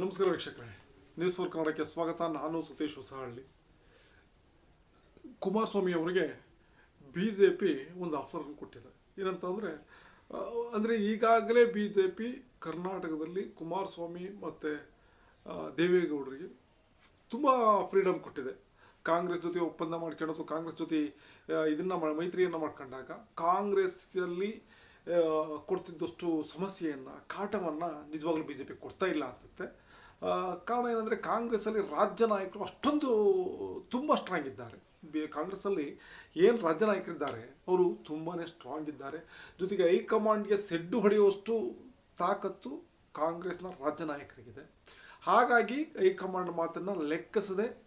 ನಮಸ್ಕಾರ ವೀಕ್ಷಕರೇ. News four ಕನ್ನಡಕ್ಕೆ ಸ್ವಾಗತ. ನಾನು ಸತೀಶ್ ಹೊಸಹಳ್ಳಿ. ಕುಮಾರಸ್ವಾಮಿ ಅವರಿಗೆ ಬಿ ಜೆ ಪಿ ಒಂದು ಆಫರ್ ಕೊಟ್ಟಿದೆ. ಏನಂತಂದ್ರೆ ಅಂದರೆ ಈಗಾಗಲೇ ಬಿ ಜೆ ಪಿ ಕರ್ನಾಟಕದಲ್ಲಿ ಕುಮಾರಸ್ವಾಮಿ ಮತ್ತು ದೇವೇಗೌಡರಿಗೆ ತುಂಬ ಫ್ರೀಡಮ್ ಕೊಟ್ಟಿದೆ. ಕಾಂಗ್ರೆಸ್ ಜೊತೆ ಒಪ್ಪಂದ ಮಾಡ್ಕೊಂಡು ಕಾಂಗ್ರೆಸ್ ಜೊತೆ ಇದನ್ನು ಇದನ್ನ ಮೈತ್ರಿಯನ್ನ ಮಾಡ್ಕೊಂಡಾಗ ಕಾಂಗ್ರೆಸ್ಸಲ್ಲಿ ಕೊಡ್ತಿದ್ದಷ್ಟು ಸಮಸ್ಯೆಯನ್ನು, ಕಾಟವನ್ನು ನಿಜವಾಗ್ಲೂ ಪಿ ಕೊಡ್ತಾ ಇಲ್ಲ ಅನ್ಸುತ್ತೆ. ಕಾರಣ ಏನಂದ್ರೆ ಕಾಂಗ್ರೆಸ್ ಅಲ್ಲಿ ರಾಜ್ಯ ನಾಯಕರು ಅಷ್ಟೊಂದು ತುಂಬಾ ಸ್ಟ್ರಾಂಗ್ ಇದ್ದಾರೆ. ಬಿ- ಕಾಂಗ್ರೆಸ್ ಅಲ್ಲಿ ಏನ್ ರಾಜ್ಯ ನಾಯಕರಿದ್ದಾರೆ, ಅವರು ತುಂಬಾನೇ ಸ್ಟ್ರಾಂಗ್ ಇದ್ದಾರೆ. ಜೊತೆಗೆ ಹೈಕಮಾಂಡ್ಗೆ ಸೆಡ್ಡು ಹೊಡೆಯುವಷ್ಟು ತಾಕತ್ತು ಕಾಂಗ್ರೆಸ್ನ ರಾಜ್ಯ ನಾಯಕರಿಗಿದೆ. ಹಾಗಾಗಿ ಹೈಕಮಾಂಡ್ ಮಾತನ್ನ ಲೆಕ್ಕಿಸದೆ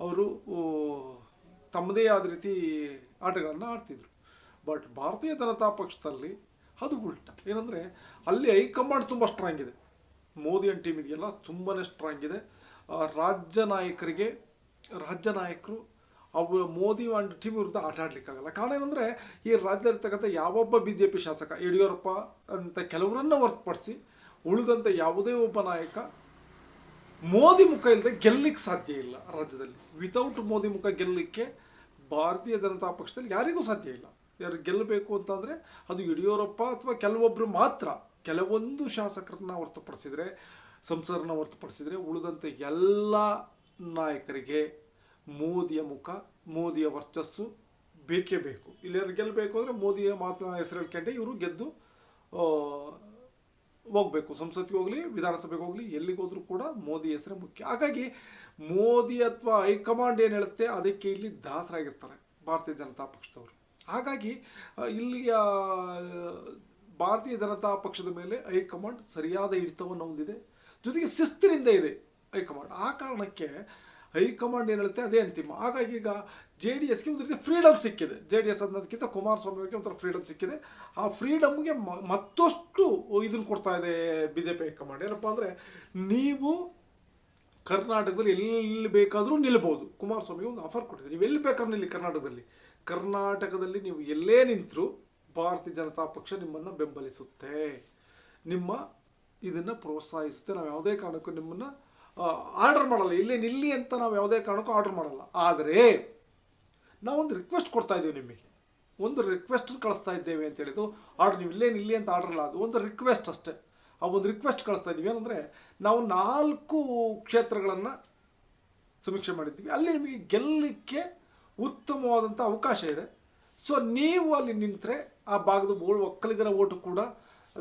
ಅವರು ತಮ್ಮದೇ ಆದ ರೀತಿ ಆಟಗಳನ್ನು ಆಡ್ತಿದ್ರು. ಬಟ್ ಭಾರತೀಯ ಜನತಾ ಪಕ್ಷದಲ್ಲಿ ಅದು ಉಲ್ಟ. ಏನಂದ್ರೆ ಅಲ್ಲಿ ಹೈಕಮಾಂಡ್ ತುಂಬಾ ಸ್ಟ್ರಾಂಗ್ ಇದೆ. ಮೋದಿ ಅಂಡ್ ಟೀಮ್ ಇದೆಯಲ್ಲ, ತುಂಬಾನೇ ಸ್ಟ್ರಾಂಗ್ ಇದೆ. ರಾಜ್ಯ ನಾಯಕರಿಗೆ, ರಾಜ್ಯ ನಾಯಕರು, ಅವು, ಮೋದಿ ಅಂಡ್ ಟೀಮ್ ವಿರುದ್ಧ ಆಟ ಆಡ್ಲಿಕ್ಕಾಗಲ್ಲ. ಕಾರಣ ಏನಂದ್ರೆ, ಈ ರಾಜ್ಯದಲ್ಲಿರ್ತಕ್ಕಂಥ ಯಾವೊಬ್ಬ ಬಿಜೆಪಿ ಶಾಸಕ, ಯಡಿಯೂರಪ್ಪ ಅಂತ ಕೆಲವರನ್ನ ಹೊರತುಪಡಿಸಿ ಉಳಿದಂತ ಯಾವುದೇ ಒಬ್ಬ ನಾಯಕ ಮೋದಿ ಮುಖ ಇಲ್ಲದೆ ಗೆಲ್ಲಲಿಕ್ಕೆ ಸಾಧ್ಯ ಇಲ್ಲ ರಾಜ್ಯದಲ್ಲಿ. ವಿತೌಟ್ ಮೋದಿ ಮುಖ ಗೆಲ್ಲಲಿಕ್ಕೆ ಭಾರತೀಯ ಜನತಾ ಪಕ್ಷದಲ್ಲಿ ಯಾರಿಗೂ ಸಾಧ್ಯ ಇಲ್ಲ. ಯಾರು ಗೆಲ್ಲಬೇಕು ಅಂತಂದ್ರೆ ಅದು ಯಡಿಯೂರಪ್ಪ ಅಥವಾ ಕೆಲವೊಬ್ರು ಮಾತ್ರ. ಕೆಲವೊಂದು ಶಾಸಕರನ್ನ ಹೊರತುಪಡಿಸಿದ್ರೆ, ಸಂಸದರನ್ನ ಹೊರತುಪಡಿಸಿದ್ರೆ ಉಳಿದಂತೆ ಎಲ್ಲ ನಾಯಕರಿಗೆ ಮೋದಿಯ ಮುಖ, ಮೋದಿಯ ವರ್ಚಸ್ಸು ಬೇಕೇ ಬೇಕು. ಇಲ್ಲಿ ಗೆಲ್ಲಬೇಕು ಅಂದ್ರೆ ಮೋದಿಯ ಮಾತನ್ನ ಹೆಸರು ಹೇಳ್ಕೊಂಡೆ ಇವರು ಗೆದ್ದು ಹೋಗ್ಬೇಕು. ಸಂಸತ್ಗೆ ಹೋಗ್ಲಿ, ವಿಧಾನಸಭೆಗೆ ಹೋಗ್ಲಿ, ಎಲ್ಲಿಗೆ ಹೋದ್ರು ಕೂಡ ಮೋದಿ ಹೆಸರೇ ಮುಖ್ಯ. ಹಾಗಾಗಿ ಮೋದಿ ಅಥವಾ ಹೈಕಮಾಂಡ್ ಏನು ಹೇಳುತ್ತೆ, ಅದಕ್ಕೆ ಇಲ್ಲಿ ದಾಸರಾಗಿರ್ತಾರೆ ಭಾರತೀಯ ಜನತಾ ಪಕ್ಷದವರು. ಹಾಗಾಗಿ ಇಲ್ಲಿಯ ಭಾರತೀಯ ಜನತಾ ಪಕ್ಷದ ಮೇಲೆ ಹೈಕಮಾಂಡ್ ಸರಿಯಾದ ಹಿಡಿತವನ್ನು ಹೊಂದಿದೆ. ಜೊತೆಗೆ ಶಿಸ್ತಿನಿಂದ ಇದೆ ಹೈಕಮಾಂಡ್. ಆ ಕಾರಣಕ್ಕೆ ಹೈಕಮಾಂಡ್ ಏನು ಹೇಳುತ್ತೆ? ಅದೇ ಅಂತಿಮ. ಹಾಗಾಗಿ ಈಗ ಜೆ ಡಿ ಎಸ್ಗೆ ಒಂದು ರೀತಿ ಫ್ರೀಡಮ್ ಸಿಕ್ಕಿದೆ. ಜೆ ಡಿ ಎಸ್ ಅನ್ನೋದಕ್ಕಿಂತ ಕುಮಾರಸ್ವಾಮಿ ಅವರಿಗೆ ಒಂಥರ ಫ್ರೀಡಮ್ ಸಿಕ್ಕಿದೆ. ಆ ಫ್ರೀಡಮ್ಗೆ ಮತ್ತಷ್ಟು ಇದನ್ನ ಕೊಡ್ತಾ ಇದೆ ಬಿಜೆಪಿ ಹೈಕಮಾಂಡ್. ಏನಪ್ಪಾ ಅಂದರೆ ನೀವು ಕರ್ನಾಟಕದಲ್ಲಿ ಎಲ್ಲಿ ಬೇಕಾದರೂ ನಿಲ್ಬಹುದು ಕುಮಾರಸ್ವಾಮಿ ಒಂದು ಆಫರ್ ಕೊಟ್ಟಿದೆ ನೀವು ಎಲ್ಲಿ ಬೇಕಾದ್ರೂ ನಿಲ್ಲಿ ಕರ್ನಾಟಕದಲ್ಲಿ. ಕರ್ನಾಟಕದಲ್ಲಿ ನೀವು ಎಲ್ಲೇ ನಿಂತರೂ ಭಾರತೀಯ ಜನತಾ ಪಕ್ಷ ನಿಮ್ಮನ್ನು ಬೆಂಬಲಿಸುತ್ತೆ. ನಿಮ್ಮ ಇದನ್ನ ಪ್ರೋತ್ಸಾಹಿಸುತ್ತೆ. ನಾವು ಯಾವುದೇ ಕಾರಣಕ್ಕೂ ನಿಮ್ಮನ್ನ ಆರ್ಡರ್ ಮಾಡಲ್ಲ. ಇಲ್ಲೇ ನಿಲ್ಲಿ ಅಂತ ನಾವು ಯಾವುದೇ ಕಾರಣಕ್ಕೂ ಆರ್ಡರ್ ಮಾಡಲ್ಲ. ಆದರೆ ನಾವೊಂದು ರಿಕ್ವೆಸ್ಟ್ ಕೊಡ್ತಾ ಇದ್ದೀವಿ ನಿಮಗೆ. ಒಂದು ರಿಕ್ವೆಸ್ಟ್ ಕಳಿಸ್ತಾ ಇದ್ದೇವೆ ಅಂತ ಹೇಳಿದ್ದು ಆರ್ಡರ್ ನೀವು ಇಲ್ಲೇ ನಿಲ್ಲಿ ಅಂತ ಆರ್ಡರ್ ಅಲ್ಲ. ಅದು ಒಂದು ರಿಕ್ವೆಸ್ಟ್ ಅಷ್ಟೇ. ಆ ಒಂದು ರಿಕ್ವೆಸ್ಟ್ ಕಳಿಸ್ತಾ ಇದ್ದೀವಿ. ಏನಂದ್ರೆ, ನಾವು ನಾಲ್ಕು ಕ್ಷೇತ್ರಗಳನ್ನ ಸಮೀಕ್ಷೆ ಮಾಡಿದ್ದೀವಿ. ಅಲ್ಲಿ ನಿಮಗೆ ಗೆಲ್ಲಲಿಕ್ಕೆ ಉತ್ತಮವಾದಂಥ ಅವಕಾಶ ಇದೆ. ಸೊ ನೀವು ಅಲ್ಲಿ ನಿಂತರೆ ಆ ಭಾಗದ ಓ- ಒಕ್ಕಲಿಗರ ಓಟು ಕೂಡ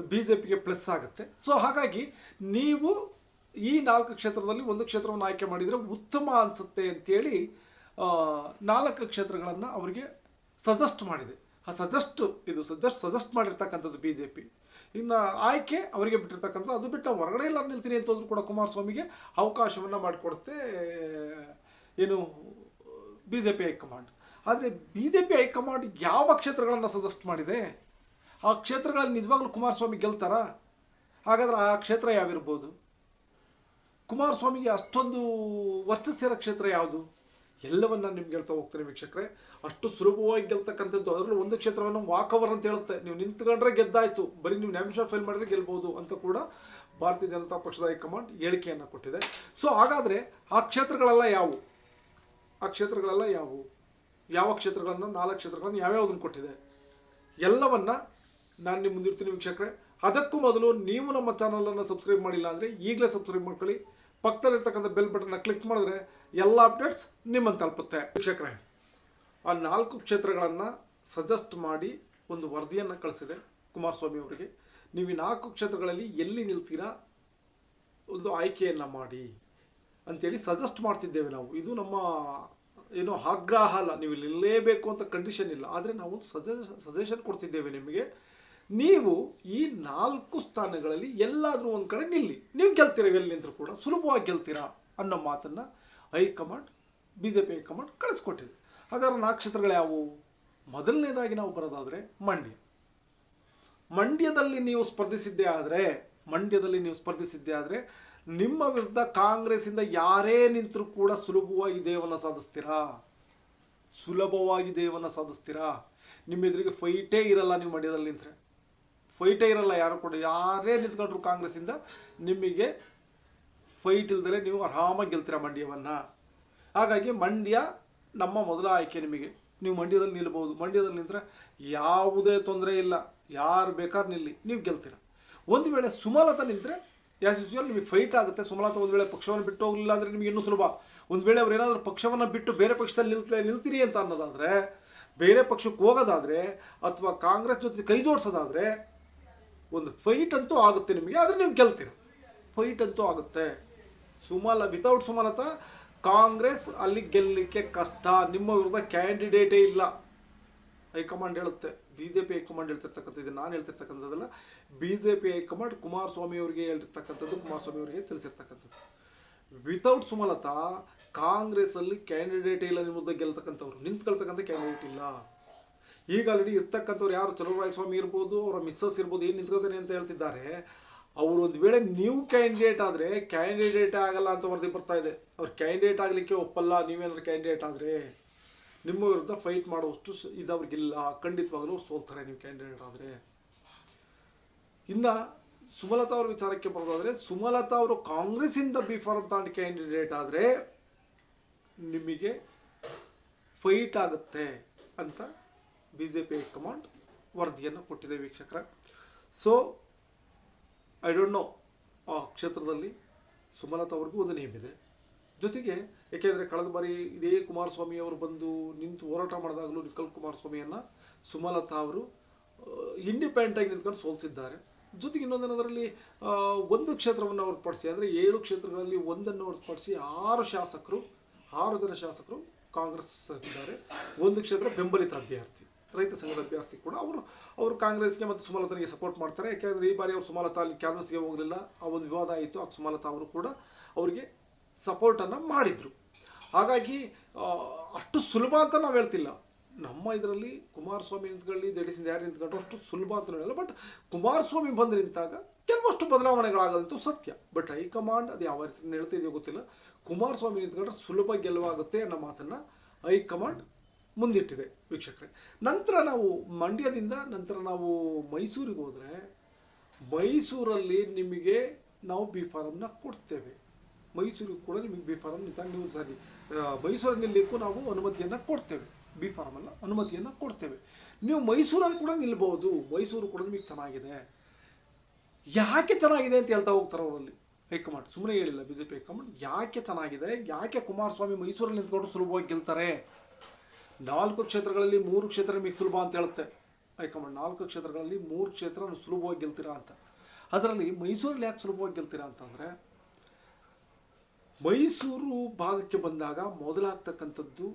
ಬಿಜೆಪಿಗೆ ಪ್ಲಸ್ ಆಗುತ್ತೆ. ಸೊ ಹಾಗಾಗಿ ನೀವು ಈ ನಾಲ್ಕು ಕ್ಷೇತ್ರದಲ್ಲಿ ಒಂದು ಕ್ಷೇತ್ರವನ್ನು ಆಯ್ಕೆ ಮಾಡಿದರೆ ಉತ್ತಮ ಅನ್ಸುತ್ತೆ ಅಂತೇಳಿ ನಾಲ್ಕು ಕ್ಷೇತ್ರಗಳನ್ನು ಅವರಿಗೆ ಸಜೆಸ್ಟ್ ಮಾಡಿದೆ. ಆ ಸಜೆಸ್ಟ್ ಇದು ಸಜೆಸ್ಟ್ ಸಜೆಸ್ಟ್ ಮಾಡಿರ್ತಕ್ಕಂಥದ್ದು ಬಿಜೆಪಿ. ಇನ್ನು ಆಯ್ಕೆ ಅವರಿಗೆ ಬಿಟ್ಟಿರ್ತಕ್ಕಂಥದ್ದು, ಅದು ಬಿಟ್ಟು ಹೊರಗಡೆ ಎಲ್ಲ ನಿಲ್ತೀನಿ ಅಂತಂದ್ರು ಕೂಡ ಕುಮಾರಸ್ವಾಮಿಗೆ ಅವಕಾಶವನ್ನು ಮಾಡಿಕೊಡುತ್ತೆ, ಏನು, ಬಿಜೆಪಿ ಹೈಕಮಾಂಡ್. ಆದ್ರೆ ಪಿ ಹೈಕಮಾಂಡ್ ಯಾವ ಕ್ಷೇತ್ರಗಳನ್ನು ಸಜೆಸ್ಟ್ ಮಾಡಿದೆ? ಆ ಕ್ಷೇತ್ರಗಳಲ್ಲಿ ನಿಜವಾಗ್ಲೂ ಕುಮಾರಸ್ವಾಮಿ ಗೆಲ್ತಾರಾ? ಹಾಗಾದ್ರೆ ಆ ಕ್ಷೇತ್ರ ಯಾವಿರ್ಬೋದು? ಕುಮಾರಸ್ವಾಮಿಗೆ ಅಷ್ಟೊಂದು ವರ್ಚಸ್ಸಿರೋ ಕ್ಷೇತ್ರ ಯಾವುದು? ಎಲ್ಲವನ್ನ ನಿಮ್ಗೆ ಹೇಳ್ತಾ ಹೋಗ್ತೀನಿ ವೀಕ್ಷಕರೇ. ಅಷ್ಟು ಸುಲಭವಾಗಿ ಗೆಲ್ತಕ್ಕಂಥದ್ದು ಅದರಲ್ಲೂ ಒಂದು ಕ್ಷೇತ್ರವನ್ನು ವಾಕ್ ಅಂತ ಹೇಳುತ್ತೆ. ನೀವು ನಿಂತ್ಕೊಂಡ್ರೆ ಗೆದ್ದಾಯ್ತು. ಬರೀ ನೀವು ನ್ಯಾಮಿಷ ಫೈಲ್ ಮಾಡಿದ್ರೆ ಗೆಲ್ಬಹುದು ಅಂತ ಕೂಡ ಭಾರತೀಯ ಜನತಾ ಪಕ್ಷದ ಹೈಕಮಾಂಡ್ ಹೇಳಿಕೆಯನ್ನು ಕೊಟ್ಟಿದೆ. ಸೊ ಹಾಗಾದ್ರೆ ಆ ಕ್ಷೇತ್ರಗಳೆಲ್ಲ ಯಾವುವು ಆ ಕ್ಷೇತ್ರಗಳೆಲ್ಲ ಯಾವುವು ಯಾವ ಕ್ಷೇತ್ರಗಳನ್ನು, ನಾಲ್ಕು ಕ್ಷೇತ್ರಗಳನ್ನು ಯಾವ್ಯಾವುದನ್ನು ಕೊಟ್ಟಿದೆ. ಎಲ್ಲವನ್ನ ನಾನು ನಿಮ್ಮ ಮುಂದಿರ್ತೀನಿ ವೀಕ್ಷಕರೇ. ಅದಕ್ಕೂ ಮೊದಲು ನೀವು ನಮ್ಮ ಚಾನಲ್ ಅನ್ನು ಸಬ್ಸ್ಕ್ರೈಬ್ ಮಾಡಿಲ್ಲ ಅಂದ್ರೆ ಈಗಲೇ ಸಬ್ಸ್ಕ್ರೈಬ್ ಮಾಡ್ಕೊಳ್ಳಿ. ಪಕ್ಕದಲ್ಲಿರ್ತಕ್ಕಂಥ ಬೆಲ್ ಬಟನ್ ಕ್ಲಿಕ್ ಮಾಡಿದ್ರೆ ಎಲ್ಲ ಅಪ್ಡೇಟ್ಸ್ ನಿಮ್ಮನ್ನು ತಲುಪುತ್ತೆ. ವೀಕ್ಷಕರೇ, ಆ ನಾಲ್ಕು ಕ್ಷೇತ್ರಗಳನ್ನ ಸಜೆಸ್ಟ್ ಮಾಡಿ ಒಂದು ವರದಿಯನ್ನ ಕಳಿಸಿದೆ ಕುಮಾರಸ್ವಾಮಿ ಅವರಿಗೆ. ನೀವು ಈ ನಾಲ್ಕು ಕ್ಷೇತ್ರಗಳಲ್ಲಿ ಎಲ್ಲಿ ನಿಲ್ತೀರಾ ಒಂದು ಆಯ್ಕೆಯನ್ನು ಮಾಡಿ ಅಂತೇಳಿ ಸಜೆಸ್ಟ್ ಮಾಡ್ತಿದ್ದೇವೆ ನಾವು. ಇದು ನಮ್ಮ ಏನು ಆಗ್ರಹ ಅಲ್ಲ, ನೀವು ಇಲ್ಲಿ ಇರಲೇಬೇಕು ಅಂತ ಕಂಡೀಷನ್ ಇಲ್ಲ. ಆದರೆ ನಾವು ಸಜೆಷನ್ ಕೊಡ್ತಿದ್ದೇವೆ ನಿಮಗೆ. ನೀವು ಈ ನಾಲ್ಕು ಸ್ಥಾನಗಳಲ್ಲಿ ಎಲ್ಲಾದರೂ ಒಂದು ಕಡೆ ನಿಲ್ಲಿ. ನೀವು ಗೆಲ್ತೀರ ಎಲ್ಲಿ ನಿಂತರೂ ಕೂಡ ಸುಲಭವಾಗಿ ಗೆಲ್ತೀರಾ ಅನ್ನೋ ಮಾತನ್ನು ಹೈಕಮಾಂಡ್, ಬಿಜೆಪಿ ಹೈಕಮಾಂಡ್ ಕಳಿಸ್ಕೊಟ್ಟಿದೆ. ಹಾಗಾದ್ರೆ ನಾಲ್ಕು ಕ್ಷೇತ್ರಗಳು ಯಾವುವು? ಮೊದಲನೇದಾಗಿ ನಾವು ಬರೋದಾದರೆ ಮಂಡ್ಯ. ಮಂಡ್ಯದಲ್ಲಿ ನೀವು ಸ್ಪರ್ಧಿಸಿದ್ದೇ ಆದರೆ, ಮಂಡ್ಯದಲ್ಲಿ ನೀವು ಸ್ಪರ್ಧಿಸಿದ್ದೇ ಆದ್ರೆ ನಿಮ್ಮ ವಿರುದ್ಧ ಕಾಂಗ್ರೆಸ್ ಇಂದ ಯಾರೇ ನಿಂತರೂ ಕೂಡ ಸುಲಭವಾಗಿ ದೇವನ ಸಾಧಿಸ್ತೀರಾ? ಸುಲಭವಾಗಿ ದೇವನ ಸಾಧಿಸ್ತೀರಾ? ನಿಮ್ಮ ಎದುರಿಗೆ ಫೈಟೇ ಇರಲ್ಲ ನೀವು ಮಂಡ್ಯದಲ್ಲಿ ನಿಂತರೆ. ಫೈಟೇ ಇರಲ್ಲ ಯಾರು ಕೂಡ. ಯಾರೇ ನಿಂತ್ಕೊಂಡ್ರು ಕಾಂಗ್ರೆಸ್ ಇಂದ ನಿಮಗೆ ಫೈಟ್ ಇಲ್ದಲೆ ನೀವು ಆರಾಮಾಗಿ ಗೆಲ್ತೀರಾ ಮಂಡ್ಯವನ್ನ? ಹಾಗಾಗಿ ಮಂಡ್ಯ ನಮ್ಮ ಮೊದಲ ಆಯ್ಕೆ ನಿಮಗೆ. ನೀವು ಮಂಡ್ಯದಲ್ಲಿ ನಿಲ್ಬಹುದು ಮಂಡ್ಯದಲ್ಲಿ ನಿಂತರೆ ಯಾವುದೇ ತೊಂದರೆ ಇಲ್ಲ. ಯಾರು ಬೇಕಾದ್ರೂ ನಿಲ್ಲಿ. ನೀವು ಗೆಲ್ತೀರ. ಒಂದು ವೇಳೆ ಸುಮಲತಾ ನಿಂತರೆ ಯಾಸ್ ಯೂಸ್ವಲ್ ನಿಮಗೆ ಫೈಟ್ ಆಗುತ್ತೆ. ಸುಮಲತಾ ಒಂದು ವೇಳೆ ಪಕ್ಷವನ್ನು ಬಿಟ್ಟು ಹೋಗಲಿಲ್ಲ ಅಂದ್ರೆ ನಿಮಗೆ ಇನ್ನೂ ಸುಲಭ. ಒಂದು ವೇಳೆ ಅವ್ರು ಏನಾದರೂ ಪಕ್ಷವನ್ನು ಬಿಟ್ಟು ಬೇರೆ ಪಕ್ಷದಲ್ಲಿ ನಿಲ್ತಾ, ನಿಲ್ತೀರಿ ಅಂತ ಅನ್ನೋದಾದರೆ, ಬೇರೆ ಪಕ್ಷಕ್ಕೆ ಹೋಗೋದಾದ್ರೆ ಅಥವಾ ಕಾಂಗ್ರೆಸ್ ಜೊತೆ ಕೈ ಜೋಡಿಸೋದಾದ್ರೆ ಒಂದು ಫೈಟ್ ಅಂತೂ ಆಗುತ್ತೆ ನಿಮಗೆ, ಆದ್ರೆ ನೀವು ಗೆಲ್ತೀರಿ. ಫೈಟ್ ಅಂತೂ ಆಗುತ್ತೆ. ಸುಮಲ ವಿತೌಟ್ ಸುಮಲತಾ, ಕಾಂಗ್ರೆಸ್ ಅಲ್ಲಿ ಗೆಲ್ಲಲಿಕ್ಕೆ ಕಷ್ಟ. ನಿಮ್ಮ ವಿರುದ್ಧ ಕ್ಯಾಂಡಿಡೇಟೇ ಇಲ್ಲ. ಹೈಕಮಾಂಡ್ ಹೇಳುತ್ತೆ. ಬಿಜೆಪಿ ಹೈಕಮಾಂಡ್ ಹೇಳ್ತಿರ್ತಕ್ಕಂಥದ್ದು ನಾನು ಹೇಳ್ತಿರ್ತಕ್ಕಂಥದ್ದಲ್ಲ ಬಿಜೆಪಿ ಹೈಕಮಾಂಡ್ ಕುಮಾರಸ್ವಾಮಿ ಅವರಿಗೆ ಹೇಳ್ತಿರ್ತಕ್ಕಂಥದ್ದು, ಕುಮಾರಸ್ವಾಮಿ ಅವರಿಗೆ ತಿಳಿಸಿರ್ತಕ್ಕಂಥದ್ದು. ವಿತೌಟ್ ಸುಮಲತಾ ಕಾಂಗ್ರೆಸ್ ಅಲ್ಲಿ ಕ್ಯಾಂಡಿಡೇಟ್ ಇಲ್ಲ ನಿಮ್ಮ ವಿರುದ್ಧ ಗೆಲ್ತಕ್ಕಂಥವ್ರು. ನಿಂತ್ಕೊಳ್ತಕ್ಕಂಥ ಕ್ಯಾಂಡಿಡೇಟ್ ಇಲ್ಲ. ಈಗ ಆಲ್ರೆಡಿ ಇರ್ತಕ್ಕಂಥವ್ರು ಯಾರು? ಚಲುವರಾಯಸ್ವಾಮಿ ಇರ್ಬೋದು, ಅವರ ಮಿಸ್ಸಸ್ ಇರ್ಬೋದು, ಏನು ನಿಂತ್ಕೋತಾನೆ ಅಂತ ಹೇಳ್ತಿದ್ದಾರೆ. ಅವರು ಒಂದು ವೇಳೆ ನೀವು ಕ್ಯಾಂಡಿಡೇಟ್ ಆದರೆ ಕ್ಯಾಂಡಿಡೇಟ್ ಆಗಲ್ಲ ಅಂತ ವರದಿ ಬರ್ತಾ ಇದೆ. ಅವ್ರು ಕ್ಯಾಂಡಿಡೇಟ್ ಆಗಲಿಕ್ಕೆ ಒಪ್ಪಲ್ಲ, ನೀವೇನಾದ್ರು ಕ್ಯಾಂಡಿಡೇಟ್ ಆದ್ರೆ. ನಿಮ್ಮ ವಿರುದ್ಧ ಫೈಟ್ ಮಾಡುವಷ್ಟು ಇದವ್ರಿಗಿಲ್ಲ ಖಂಡಿತವಾಗ್ಲೂ ಸೋಲ್ತಾರೆ ನಿಮ್ಮ ಕ್ಯಾಂಡಿಡೇಟ್ ಆದರೆ. ಇನ್ನು ಸುಮಲತಾ ಅವ್ರ ವಿಚಾರಕ್ಕೆ ಬರೋದಾದ್ರೆ, ಸುಮಲತಾ ಅವರು ಕಾಂಗ್ರೆಸ್ಸಿಂದ ಬಿ ಫಾರ್ಮ್ ತಾಂಡ್ ಕ್ಯಾಂಡಿಡೇಟ್ ಆದರೆ ನಿಮಗೆ ಫೈಟ್ ಆಗುತ್ತೆ ಅಂತ ಬಿ ಜೆ ಪಿ ಹೈಕಮಾಂಡ್ ವರದಿಯನ್ನು ಕೊಟ್ಟಿದೆ ವೀಕ್ಷಕರ. ಸೊ ಐ ಡೋಂಟ್ ನೋ ಆ ಕ್ಷೇತ್ರದಲ್ಲಿ ಸುಮಲತಾ ಅವ್ರಿಗೂ ಒಂದು ನೇಮ್ ಇದೆ. ಜೊತೆಗೆ ಏಕೆಂದರೆ ಕಳೆದ ಬಾರಿ ಇದೇ ಕುಮಾರಸ್ವಾಮಿ ಅವರು ಬಂದು ನಿಂತು ಹೋರಾಟ ಮಾಡಿದಾಗಲೂ ನಿಖಲ್ ಕುಮಾರಸ್ವಾಮಿಯನ್ನು ಸುಮಲತಾ ಅವರು ಇಂಡಿಪೆಂಡೆಂಟ್ ಆಗಿ ನಿಂತ್ಕೊಂಡು ಸೋಲಿಸಿದ್ದಾರೆ. ಜೊತೆಗೆ ಇನ್ನೊಂದನ್ನದರಲ್ಲಿ ಒಂದು ಕ್ಷೇತ್ರವನ್ನು ಹೊರತುಪಡಿಸಿ, ಅಂದರೆ ಏಳು ಕ್ಷೇತ್ರಗಳಲ್ಲಿ ಒಂದನ್ನು ಹೊರತುಪಡಿಸಿ ಆರು ಶಾಸಕರು, ಆರು ಜನ ಶಾಸಕರು ಕಾಂಗ್ರೆಸ್ ಇದ್ದಾರೆ ಒಂದು ಕ್ಷೇತ್ರ ಬೆಂಬಲಿತ ಅಭ್ಯರ್ಥಿ, ರೈತ ಸಂಘದ ಅಭ್ಯರ್ಥಿ ಕೂಡ ಅವರು ಅವರು ಕಾಂಗ್ರೆಸ್ಗೆ ಮತ್ತು ಸುಮಲತನಿಗೆ ಸಪೋರ್ಟ್ ಮಾಡ್ತಾರೆ. ಯಾಕೆಂದರೆ ಈ ಬಾರಿ ಅವರು ಸುಮಲತಾ ಅಲ್ಲಿ ಕ್ಯಾನ್ವಸ್ಗೆ ಹೋಗಲಿಲ್ಲ. ಆ ಒಂದು ವಿವಾದ ಆಯಿತು. ಆ ಸುಮಲತಾ ಅವರು ಕೂಡ ಅವರಿಗೆ ಸಪೋರ್ಟ್ ಮಾಡಿದರು. ಹಾಗಾಗಿ ಅಷ್ಟು ಸುಲಭ ಅಂತ ನಾವು ಹೇಳ್ತಿಲ್ಲ. ನಮ್ಮ ಇದರಲ್ಲಿ ಕುಮಾರಸ್ವಾಮಿ ನಿಂತ್ಕೊಳ್ಳಿ ಜೆಡಿಎಸ್ ಯಾರು ನಿಂತ್ಕೊಂಡ್ರು ಅಷ್ಟು ಸುಲಭ ಅಂತ ಹೇಳಲ್ಲ. ಬಟ್ ಕುಮಾರಸ್ವಾಮಿ ಬಂದು ನಿಂತಾಗ ಕೆಲವಷ್ಟು ಬದಲಾವಣೆಗಳಾಗೋದಂತೂ ಸತ್ಯ. ಬಟ್ ಹೈಕಮಾಂಡ್ ಅದು ಯಾವ ರೀತಿ ಹೇಳ್ತಾ ಇದೆಯೋ ಗೊತ್ತಿಲ್ಲ. ಕುಮಾರಸ್ವಾಮಿ ನಿಂತ್ಕೊಂಡ್ರೆ ಸುಲಭ ಗೆಲುವಾಗುತ್ತೆ ಅನ್ನೋ ಮಾತನ್ನ ಹೈಕಮಾಂಡ್ ಮುಂದಿಟ್ಟಿದೆ ವೀಕ್ಷಕರೇ. ನಂತರ ನಾವು ಮಂಡ್ಯದಿಂದ ನಂತರ ನಾವು ಮೈಸೂರಿಗೆ ಹೋದರೆ ಮೈಸೂರಲ್ಲಿ ನಿಮಗೆ ನಾವು ಬಿ ಫಾರಮ್ನ ಕೊಡ್ತೇವೆ. ಮೈಸೂರಿಗೆ ಕೂಡ ನಿಮಗೆ ಬಿ ಫಾರಂ ನಿಂತ ನೀವು ಸಾರಿ. ಮೈಸೂರಿನಲ್ಲಿಕ್ಕೂ ನಿಲ್ಲಕ್ಕೂ ನಾವು ಅನುಮತಿಯನ್ನು ಕೊಡ್ತೇವೆ. ಬಿ ಫಾರಂ ಅಲ್ಲ, ಅನುಮತಿಯನ್ನು ಕೊಡ್ತೇವೆ. ನೀವು ಮೈಸೂರಲ್ಲಿ ಕೂಡ ನಿಲ್ಬಹುದು. ಮೈಸೂರು ಕೂಡ ನಿಮಗೆ ಚೆನ್ನಾಗಿದೆ. ಯಾಕೆ ಚೆನ್ನಾಗಿದೆ ಅಂತ ಹೇಳ್ತಾ ಹೋಗ್ತಾರೆ ಅವರಲ್ಲಿ ಹೈಕಮಾಂಡ್. ಸುಮ್ಮನೆ ಹೇಳಿಲ್ಲ ಬಿಜೆಪಿ ಹೈಕಮಾಂಡ್. ಯಾಕೆ ಚೆನ್ನಾಗಿದೆ? ಯಾಕೆ ಕುಮಾರಸ್ವಾಮಿ ಮೈಸೂರಲ್ಲಿ ನಿಂತ್ಕೊಂಡು ಸುಲಭವಾಗಿ ಗೆಲ್ತಾರೆ? ನಾಲ್ಕು ಕ್ಷೇತ್ರಗಳಲ್ಲಿ ಮೂರು ಕ್ಷೇತ್ರ ನಿಮಗೆ ಸುಲಭ ಅಂತ ಹೇಳುತ್ತೆ ಹೈಕಮಾಂಡ್. ನಾಲ್ಕು ಕ್ಷೇತ್ರಗಳಲ್ಲಿ ಮೂರು ಕ್ಷೇತ್ರ ಸುಲಭವಾಗಿ ಗೆಲ್ತೀರಾ ಅಂತ. ಅದರಲ್ಲಿ ಮೈಸೂರಲ್ಲಿ ಯಾಕೆ ಸುಲಭವಾಗಿ ಗೆಲ್ತೀರಾ ಅಂತಂದ್ರೆ ಮೈಸೂರು ಭಾಗಕ್ಕೆ ಬಂದಾಗ ಮೊದಲಾಗ್ತಕ್ಕಂಥದ್ದು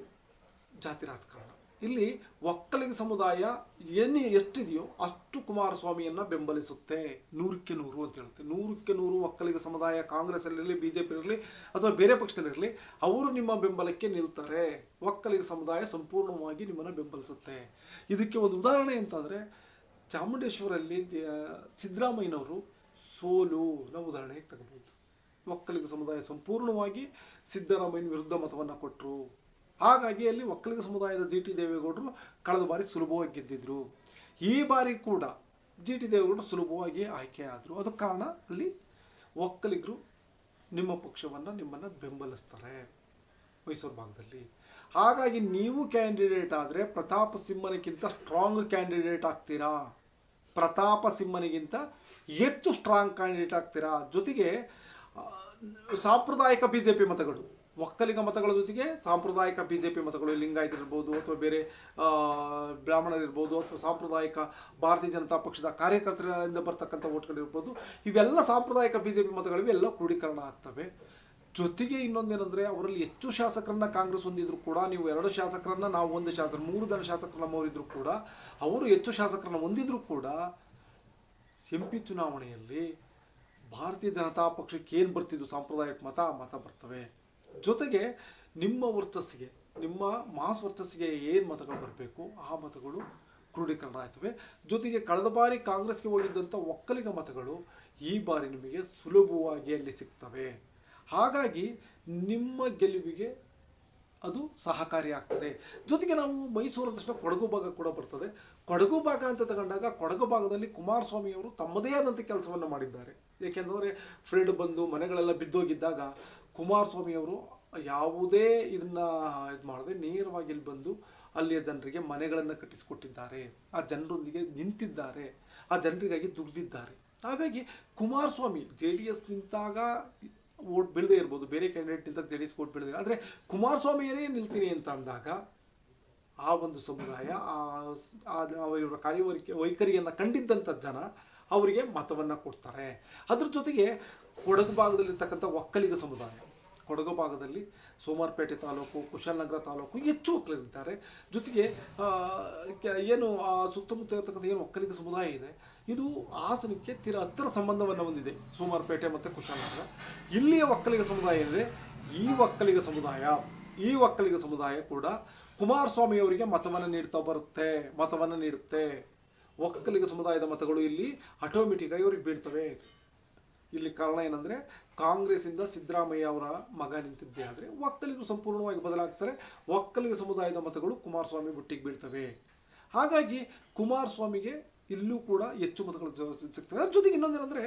ಜಾತಿ ರಾಜಕಾರಣ. ಇಲ್ಲಿ ಒಕ್ಕಲಿಗ ಸಮುದಾಯ ಏನು ಎಷ್ಟಿದೆಯೋ ಅಷ್ಟು ಕುಮಾರಸ್ವಾಮಿಯನ್ನ ಬೆಂಬಲಿಸುತ್ತೆ. ನೂರಕ್ಕೆ ನೂರು ಅಂತ ಹೇಳುತ್ತೆ. ನೂರಕ್ಕೆ ನೂರು ಒಕ್ಕಲಿಗ ಸಮುದಾಯ ಕಾಂಗ್ರೆಸ್ ಅಲ್ಲಿರಲಿ ಬಿಜೆಪಿ ಇರಲಿ ಅಥವಾ ಬೇರೆ ಪಕ್ಷದಲ್ಲಿರಲಿ, ಅವರು ನಿಮ್ಮ ಬೆಂಬಲಕ್ಕೆ ನಿಲ್ತಾರೆ. ಒಕ್ಕಲಿಗ ಸಮುದಾಯ ಸಂಪೂರ್ಣವಾಗಿ ನಿಮ್ಮನ್ನ ಬೆಂಬಲಿಸುತ್ತೆ. ಇದಕ್ಕೆ ಒಂದು ಉದಾಹರಣೆ ಅಂತಂದ್ರೆ ಚಾಮುಂಡೇಶ್ವರಲ್ಲಿ ಸಿದ್ದರಾಮಯ್ಯನವರು ಸೋಲು ನಾವು ಉದಾಹರಣೆಗೆ ತಗೋಬಹುದು ಒಕ್ಕಲಿಗ ಸಮುದಾಯ ಸಂಪೂರ್ಣವಾಗಿ ಸಿದ್ದರಾಮಯ್ಯನ ವಿರುದ್ಧ ಮತವನ್ನ ಕೊಟ್ಟರು ಹಾಗಾಗಿ ಅಲ್ಲಿ ಒಕ್ಕಲಿಗ ಸಮುದಾಯದ ಜಿ ಟಿ ದೇವೇಗೌಡರು ಕಳೆದ ಬಾರಿ ಸುಲಭವಾಗಿ ಗೆದ್ದಿದ್ರು. ಈ ಬಾರಿ ಕೂಡ ಜಿ ಟಿ ದೇವೇಗೌಡರು ಸುಲಭವಾಗಿ ಆಯ್ಕೆ ಆದ್ರು. ಅದಕ್ಕೆ ಕಾರಣ ಅಲ್ಲಿ ಒಕ್ಕಲಿಗರು ನಿಮ್ಮ ಪಕ್ಷವನ್ನ ನಿಮ್ಮನ್ನ ಬೆಂಬಲಿಸ್ತಾರೆ ಮೈಸೂರು ಭಾಗದಲ್ಲಿ. ಹಾಗಾಗಿ ನೀವು ಕ್ಯಾಂಡಿಡೇಟ್ ಆದ್ರೆ ಪ್ರತಾಪ ಸಿಂಹನಿಗಿಂತ ಸ್ಟ್ರಾಂಗ್ ಕ್ಯಾಂಡಿಡೇಟ್ ಆಗ್ತೀರಾ? ಪ್ರತಾಪ ಸಿಂಹನಿಗಿಂತ ಹೆಚ್ಚು ಸ್ಟ್ರಾಂಗ್ ಕ್ಯಾಂಡಿಡೇಟ್ ಆಗ್ತೀರಾ? ಜೊತೆಗೆ ಸಾಂಪ್ರದಾಯಿಕ ಬಿಜೆಪಿ ಮತಗಳು, ಒಕ್ಕಲಿಗ ಮತಗಳ ಜೊತೆಗೆ ಸಾಂಪ್ರದಾಯಿಕ ಬಿಜೆಪಿ ಮತಗಳು ಲಿಂಗಾಯತರಿರ್ಬೋದು ಅಥವಾ ಬೇರೆ ಬ್ರಾಹ್ಮಣರಿರ್ಬೋದು ಅಥವಾ ಸಾಂಪ್ರದಾಯಿಕ ಭಾರತೀಯ ಜನತಾ ಪಕ್ಷದ ಕಾರ್ಯಕರ್ತರಿಂದ ಬರ್ತಕ್ಕಂಥ ಓಟ್ಗಳಿರ್ಬೋದು ಇವೆಲ್ಲ ಸಾಂಪ್ರದಾಯಿಕ ಬಿಜೆಪಿ ಮತಗಳಿವೆ, ಎಲ್ಲ ಕ್ರೋಢೀಕರಣ ಆಗ್ತವೆ. ಜೊತೆಗೆ ಇನ್ನೊಂದೇನಂದ್ರೆ ಅವರಲ್ಲಿ ಹೆಚ್ಚು ಶಾಸಕರನ್ನ ಕಾಂಗ್ರೆಸ್ ಹೊಂದಿದ್ರು ಕೂಡ, ನೀವು ಎರಡು ಶಾಸಕರನ್ನ, ನಾವು ಒಂದು ಶಾಸಕ, ಮೂರು ಜನ ಶಾಸಕರನ್ನ ನಮ್ಮವರಿದ್ರು ಕೂಡ, ಅವರು ಹೆಚ್ಚು ಶಾಸಕರನ್ನ ಹೊಂದಿದ್ರು ಕೂಡ, ಎಂ ಪಿ ಚುನಾವಣೆಯಲ್ಲಿ ಭಾರತೀಯ ಜನತಾ ಪಕ್ಷಕ್ಕೆ ಏನು ಬರ್ತಿದ್ದು ಸಾಂಪ್ರದಾಯಿಕ ಮತ ಮತ ಬರ್ತವೆ. ಜೊತೆಗೆ ನಿಮ್ಮ ವರ್ಚಸ್ಸಿಗೆ, ನಿಮ್ಮ ಮಾಸ್ ವರ್ಚಸ್ಸಿಗೆ ಏನು ಮತಗಳು ಬರಬೇಕು, ಆ ಮತಗಳು ಕ್ರೋಢೀಕರಣ ಆಯ್ತವೆ ಜೊತೆಗೆ ಕಳೆದ ಬಾರಿ ಕಾಂಗ್ರೆಸ್ಗೆ ಹೋಗಿದ್ದಂಥ ಒಕ್ಕಲಿಗ ಮತಗಳು ಈ ಬಾರಿ ನಿಮಗೆ ಸುಲಭವಾಗಿ ಅಲ್ಲಿ ಸಿಗ್ತವೆ. ಹಾಗಾಗಿ ನಿಮ್ಮ ಗೆಲುವಿಗೆ ಅದು ಸಹಕಾರಿ ಆಗ್ತದೆ. ಜೊತೆಗೆ ನಾವು ಮೈಸೂರು ತಕ್ಷಣ ಕೊಡಗು ಭಾಗ ಕೂಡ ಬರ್ತದೆ. ಕೊಡಗು ಭಾಗ ಅಂತ ತಗೊಂಡಾಗ ಕೊಡಗು ಭಾಗದಲ್ಲಿ ಕುಮಾರಸ್ವಾಮಿ ಅವರು ತಮ್ಮದೇ ಆದಂಥ ಕೆಲಸವನ್ನು ಮಾಡಿದ್ದಾರೆ. ಏಕೆಂದರೆ ಫ್ರೆಂಡ್ ಬಂದು ಮನೆಗಳೆಲ್ಲ ಬಿದ್ದೋಗಿದ್ದಾಗ ಕುಮಾರಸ್ವಾಮಿ ಅವರು ಯಾವುದೇ ಇದನ್ನ ಇದು ಮಾಡದೆ ನೇರವಾಗಿ ಇಲ್ಲಿ ಬಂದು ಅಲ್ಲಿಯ ಜನರಿಗೆ ಮನೆಗಳನ್ನು ಕಟ್ಟಿಸಿಕೊಟ್ಟಿದ್ದಾರೆ. ಆ ಜನರೊಂದಿಗೆ ನಿಂತಿದ್ದಾರೆ. ಆ ಜನರಿಗಾಗಿ ದುಡಿದಿದ್ದಾರೆ. ಹಾಗಾಗಿ ಕುಮಾರಸ್ವಾಮಿ ಜೆ ಡಿ ಎಸ್ ನಿಂತಾಗ ಓಟ್ ಬಿಲ್ದೇ ಇರ್ಬೋದು, ಬೇರೆ ಕ್ಯಾಂಡಿಡೇಟ್ ಇಂತ ಜೆ ಡಿ ಎಸ್ ಓಟ್ ಬೀಳದೆ ಆದರೆ ಕುಮಾರಸ್ವಾಮಿಯರೇ ನಿಲ್ತೀನಿ ಅಂತ ಅಂದಾಗ ಆ ಒಂದು ಸಮುದಾಯ, ಆ ಅವರ ಕಾರ್ಯವೈಖ ವೈಖರಿಯನ್ನ ಕಂಡಿದ್ದಂಥ ಜನ ಅವರಿಗೆ ಮತವನ್ನ ಕೊಡ್ತಾರೆ. ಅದ್ರ ಜೊತೆಗೆ ಕೊಡಗು ಭಾಗದಲ್ಲಿರ್ತಕ್ಕಂಥ ಒಕ್ಕಲಿಗ ಸಮುದಾಯ, ಕೊಡಗು ಭಾಗದಲ್ಲಿ ಸೋಮಾರ್ಪೇಟೆ ತಾಲೂಕು, ಕುಶಾಲನಗರ ತಾಲೂಕು ಹೆಚ್ಚು ಒಕ್ಕಲಿಗರಿದ್ದಾರೆ. ಜೊತೆಗೆ ಏನು, ಆ ಸುತ್ತಮುತ್ತ ಇರತಕ್ಕಂಥ ಏನು ಒಕ್ಕಲಿಗ ಸಮುದಾಯ ಇದೆ ಇದು ಹಾಸನಕ್ಕೆ ತೀರ ಹತ್ತಿರ ಸಂಬಂಧವನ್ನು ಹೊಂದಿದೆ. ಸೋಮಾರಪೇಟೆ ಮತ್ತು ಕುಶಾಲನಗರ ಇಲ್ಲಿಯ ಒಕ್ಕಲಿಗ ಸಮುದಾಯ ಇದೆ ಈ ಒಕ್ಕಲಿಗ ಸಮುದಾಯ, ಈ ಒಕ್ಕಲಿಗ ಸಮುದಾಯ ಕೂಡ ಕುಮಾರಸ್ವಾಮಿ ಅವರಿಗೆ ಮತವನ್ನು ನೀಡ್ತಾ ಬರುತ್ತೆ, ಮತವನ್ನು ನೀಡುತ್ತೆ. ಒಕ್ಕಲಿಗ ಸಮುದಾಯದ ಮತಗಳು ಇಲ್ಲಿ ಆಟೋಮೆಟಿಕ್ ಆಗಿ ಅವ್ರಿಗೆ ಬೀಳ್ತವೆ. ಇಲ್ಲಿ ಕಾರಣ ಏನಂದ್ರೆ ಕಾಂಗ್ರೆಸ್ ಇಂದ ಸಿದ್ದರಾಮಯ್ಯ ಅವರ ಮಗ ನಿಂತಿದ್ದೆ ಆದ್ರೆ ಒಕ್ಕಲಿಗರು ಸಂಪೂರ್ಣವಾಗಿ ಬದಲಾಗ್ತಾರೆ. ಒಕ್ಕಲಿಗ ಸಮುದಾಯದ ಮತಗಳು ಕುಮಾರಸ್ವಾಮಿ ಬುಟ್ಟಿಗೆ ಬೀಳ್ತವೆ. ಹಾಗಾಗಿ ಕುಮಾರಸ್ವಾಮಿಗೆ ಇಲ್ಲೂ ಕೂಡ ಹೆಚ್ಚು ಮತಗಳು ಸಿಗ್ತವೆ. ಅದ್ರ ಜೊತೆಗೆ ಇನ್ನೊಂದೇನಂದ್ರೆ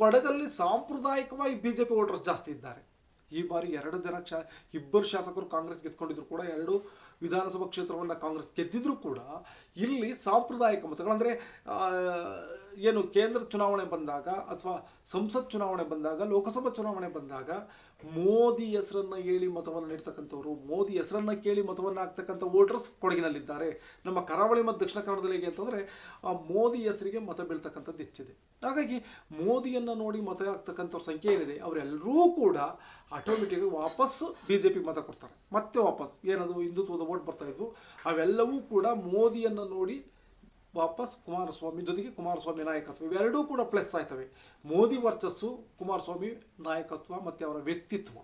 ಕೊಡಗಲ್ಲಿ ಸಾಂಪ್ರದಾಯಿಕವಾಗಿ ಬಿಜೆಪಿ ವೋಟರ್ಸ್ ಜಾಸ್ತಿ ಇದ್ದಾರೆ. ಈ ಬಾರಿ ಎರಡು ಜನ ಶಾ ಇಬ್ಬರು ಶಾಸಕರು ಕಾಂಗ್ರೆಸ್ ಗೆದ್ಕೊಂಡಿದ್ರು ಕೂಡ, ಎರಡು ವಿಧಾನಸಭಾ ಕ್ಷೇತ್ರವನ್ನ ಕಾಂಗ್ರೆಸ್ ಗೆದ್ದಿದ್ರು ಕೂಡ, ಇಲ್ಲಿ ಸಾಂಪ್ರದಾಯಿಕ ಮತಗಳಂದ್ರೆ ಏನು ಕೇಂದ್ರ ಚುನಾವಣೆ ಬಂದಾಗ ಅಥವಾ ಸಂಸತ್ ಚುನಾವಣೆ ಬಂದಾಗ, ಲೋಕಸಭಾ ಚುನಾವಣೆ ಬಂದಾಗ ಮೋದಿ ಹೆಸರನ್ನ ಹೇಳಿ ಮತವನ್ನು ನೀಡ್ತಕ್ಕಂಥವ್ರು, ಮೋದಿ ಹೆಸರನ್ನ ಕೇಳಿ ಮತವನ್ನ ಹಾಕ್ತಕ್ಕಂಥ ವೋಟರ್ಸ್ ಕೊಡಗಿನಲ್ಲಿದ್ದಾರೆ. ನಮ್ಮ ಕರಾವಳಿ ಮತ್ತು ದಕ್ಷಿಣ ಕನ್ನಡದಲ್ಲಿ ಹೇಗೆ ಅಂತಂದ್ರೆ, ಆ ಮೋದಿ ಹೆಸರಿಗೆ ಮತ ಬೀಳ್ತಕ್ಕಂಥದ್ದು ಹೆಚ್ಚಿದೆ. ಹಾಗಾಗಿ ಮೋದಿಯನ್ನ ನೋಡಿ ಮತ ಹಾಕ್ತಕ್ಕಂಥವ್ರ ಸಂಖ್ಯೆ ಏನಿದೆ, ಅವರೆಲ್ಲರೂ ಕೂಡ ಆಟೋಮೆಟಿಕ್ ವಾಪಸ್ ಬಿಜೆಪಿ ಮತ ಕೊಡ್ತಾರೆ. ಮತ್ತೆ ವಾಪಸ್ ಏನದು ಹಿಂದುತ್ವದ ವೋಟ್ ಬರ್ತಾ ಇದ್ವು, ಅವೆಲ್ಲವೂ ಕೂಡ ಮೋದಿಯನ್ನ ನೋಡಿ ವಾಪಸ್ ಕುಮಾರಸ್ವಾಮಿ, ಜೊತೆಗೆ ಕುಮಾರಸ್ವಾಮಿ ನಾಯಕತ್ವ. ಇವೆರಡೂ ಕೂಡ ಪ್ಲಸ್ ಆಯ್ತವೆ. ಮೋದಿ ವರ್ಚಸ್ಸು, ಕುಮಾರಸ್ವಾಮಿ ನಾಯಕತ್ವ ಮತ್ತೆ ಅವರ ವ್ಯಕ್ತಿತ್ವ.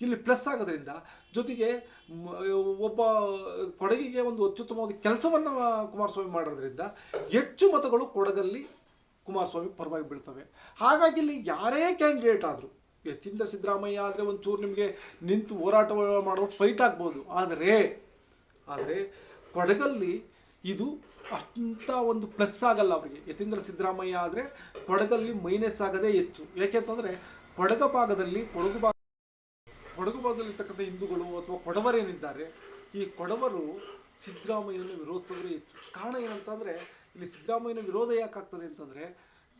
ಇಲ್ಲಿ ಪ್ಲಸ್ ಆಗೋದ್ರಿಂದ ಜೊತೆಗೆ ಒಬ್ಬ ಕೊಡಗಿಗೆ ಒಂದು ಅತ್ಯುತ್ತಮವಾದ ಕೆಲಸವನ್ನ ಕುಮಾರಸ್ವಾಮಿ ಮಾಡೋದ್ರಿಂದ ಹೆಚ್ಚು ಮತಗಳು ಕೊಡಗಲ್ಲಿ ಕುಮಾರಸ್ವಾಮಿ ಪರವಾಗಿ ಬೀಳ್ತವೆ. ಹಾಗಾಗಿ ಇಲ್ಲಿ ಯಾರೇ ಕ್ಯಾಂಡಿಡೇಟ್ ಆದರೂ ಯತೀಂದ್ರ ಸಿದ್ದರಾಮಯ್ಯ ಆದ್ರೆ ಒಂಚೂರು ನಿಮಗೆ ನಿಂತು ಹೋರಾಟ ಮಾಡೋ ಫೈಟ್ ಆಗ್ಬೋದು. ಆದರೆ ಆದರೆ ಕೊಡಗಲ್ಲಿ ಇದು ಅಷ್ಟಂತ ಒಂದು ಪ್ಲಸ್ ಆಗಲ್ಲ ಅವರಿಗೆ. ಯತೀಂದ್ರ ಸಿದ್ದರಾಮಯ್ಯ ಆದ್ರೆ ಕೊಡಗಲ್ಲಿ ಮೈನಸ್ ಆಗದೇ ಹೆಚ್ಚು. ಯಾಕೆಂತಂದ್ರೆ ಕೊಡಗ ಭಾಗದಲ್ಲಿ ಕೊಡಗು ಭಾಗ ಕೊಡಗು ಭಾಗದಲ್ಲಿರ್ತಕ್ಕಂಥ ಹಿಂದೂಗಳು ಅಥವಾ ಕೊಡವರೇನಿದ್ದಾರೆ ಈ ಕೊಡವರು ಸಿದ್ದರಾಮಯ್ಯನ ವಿರೋಧಿಸಿದ್ರೆ ಹೆಚ್ಚು. ಕಾರಣ ಏನಂತಂದ್ರೆ ಇಲ್ಲಿ ಸಿದ್ದರಾಮಯ್ಯನ ವಿರೋಧ ಯಾಕಾಗ್ತದೆ ಅಂತಂದ್ರೆ,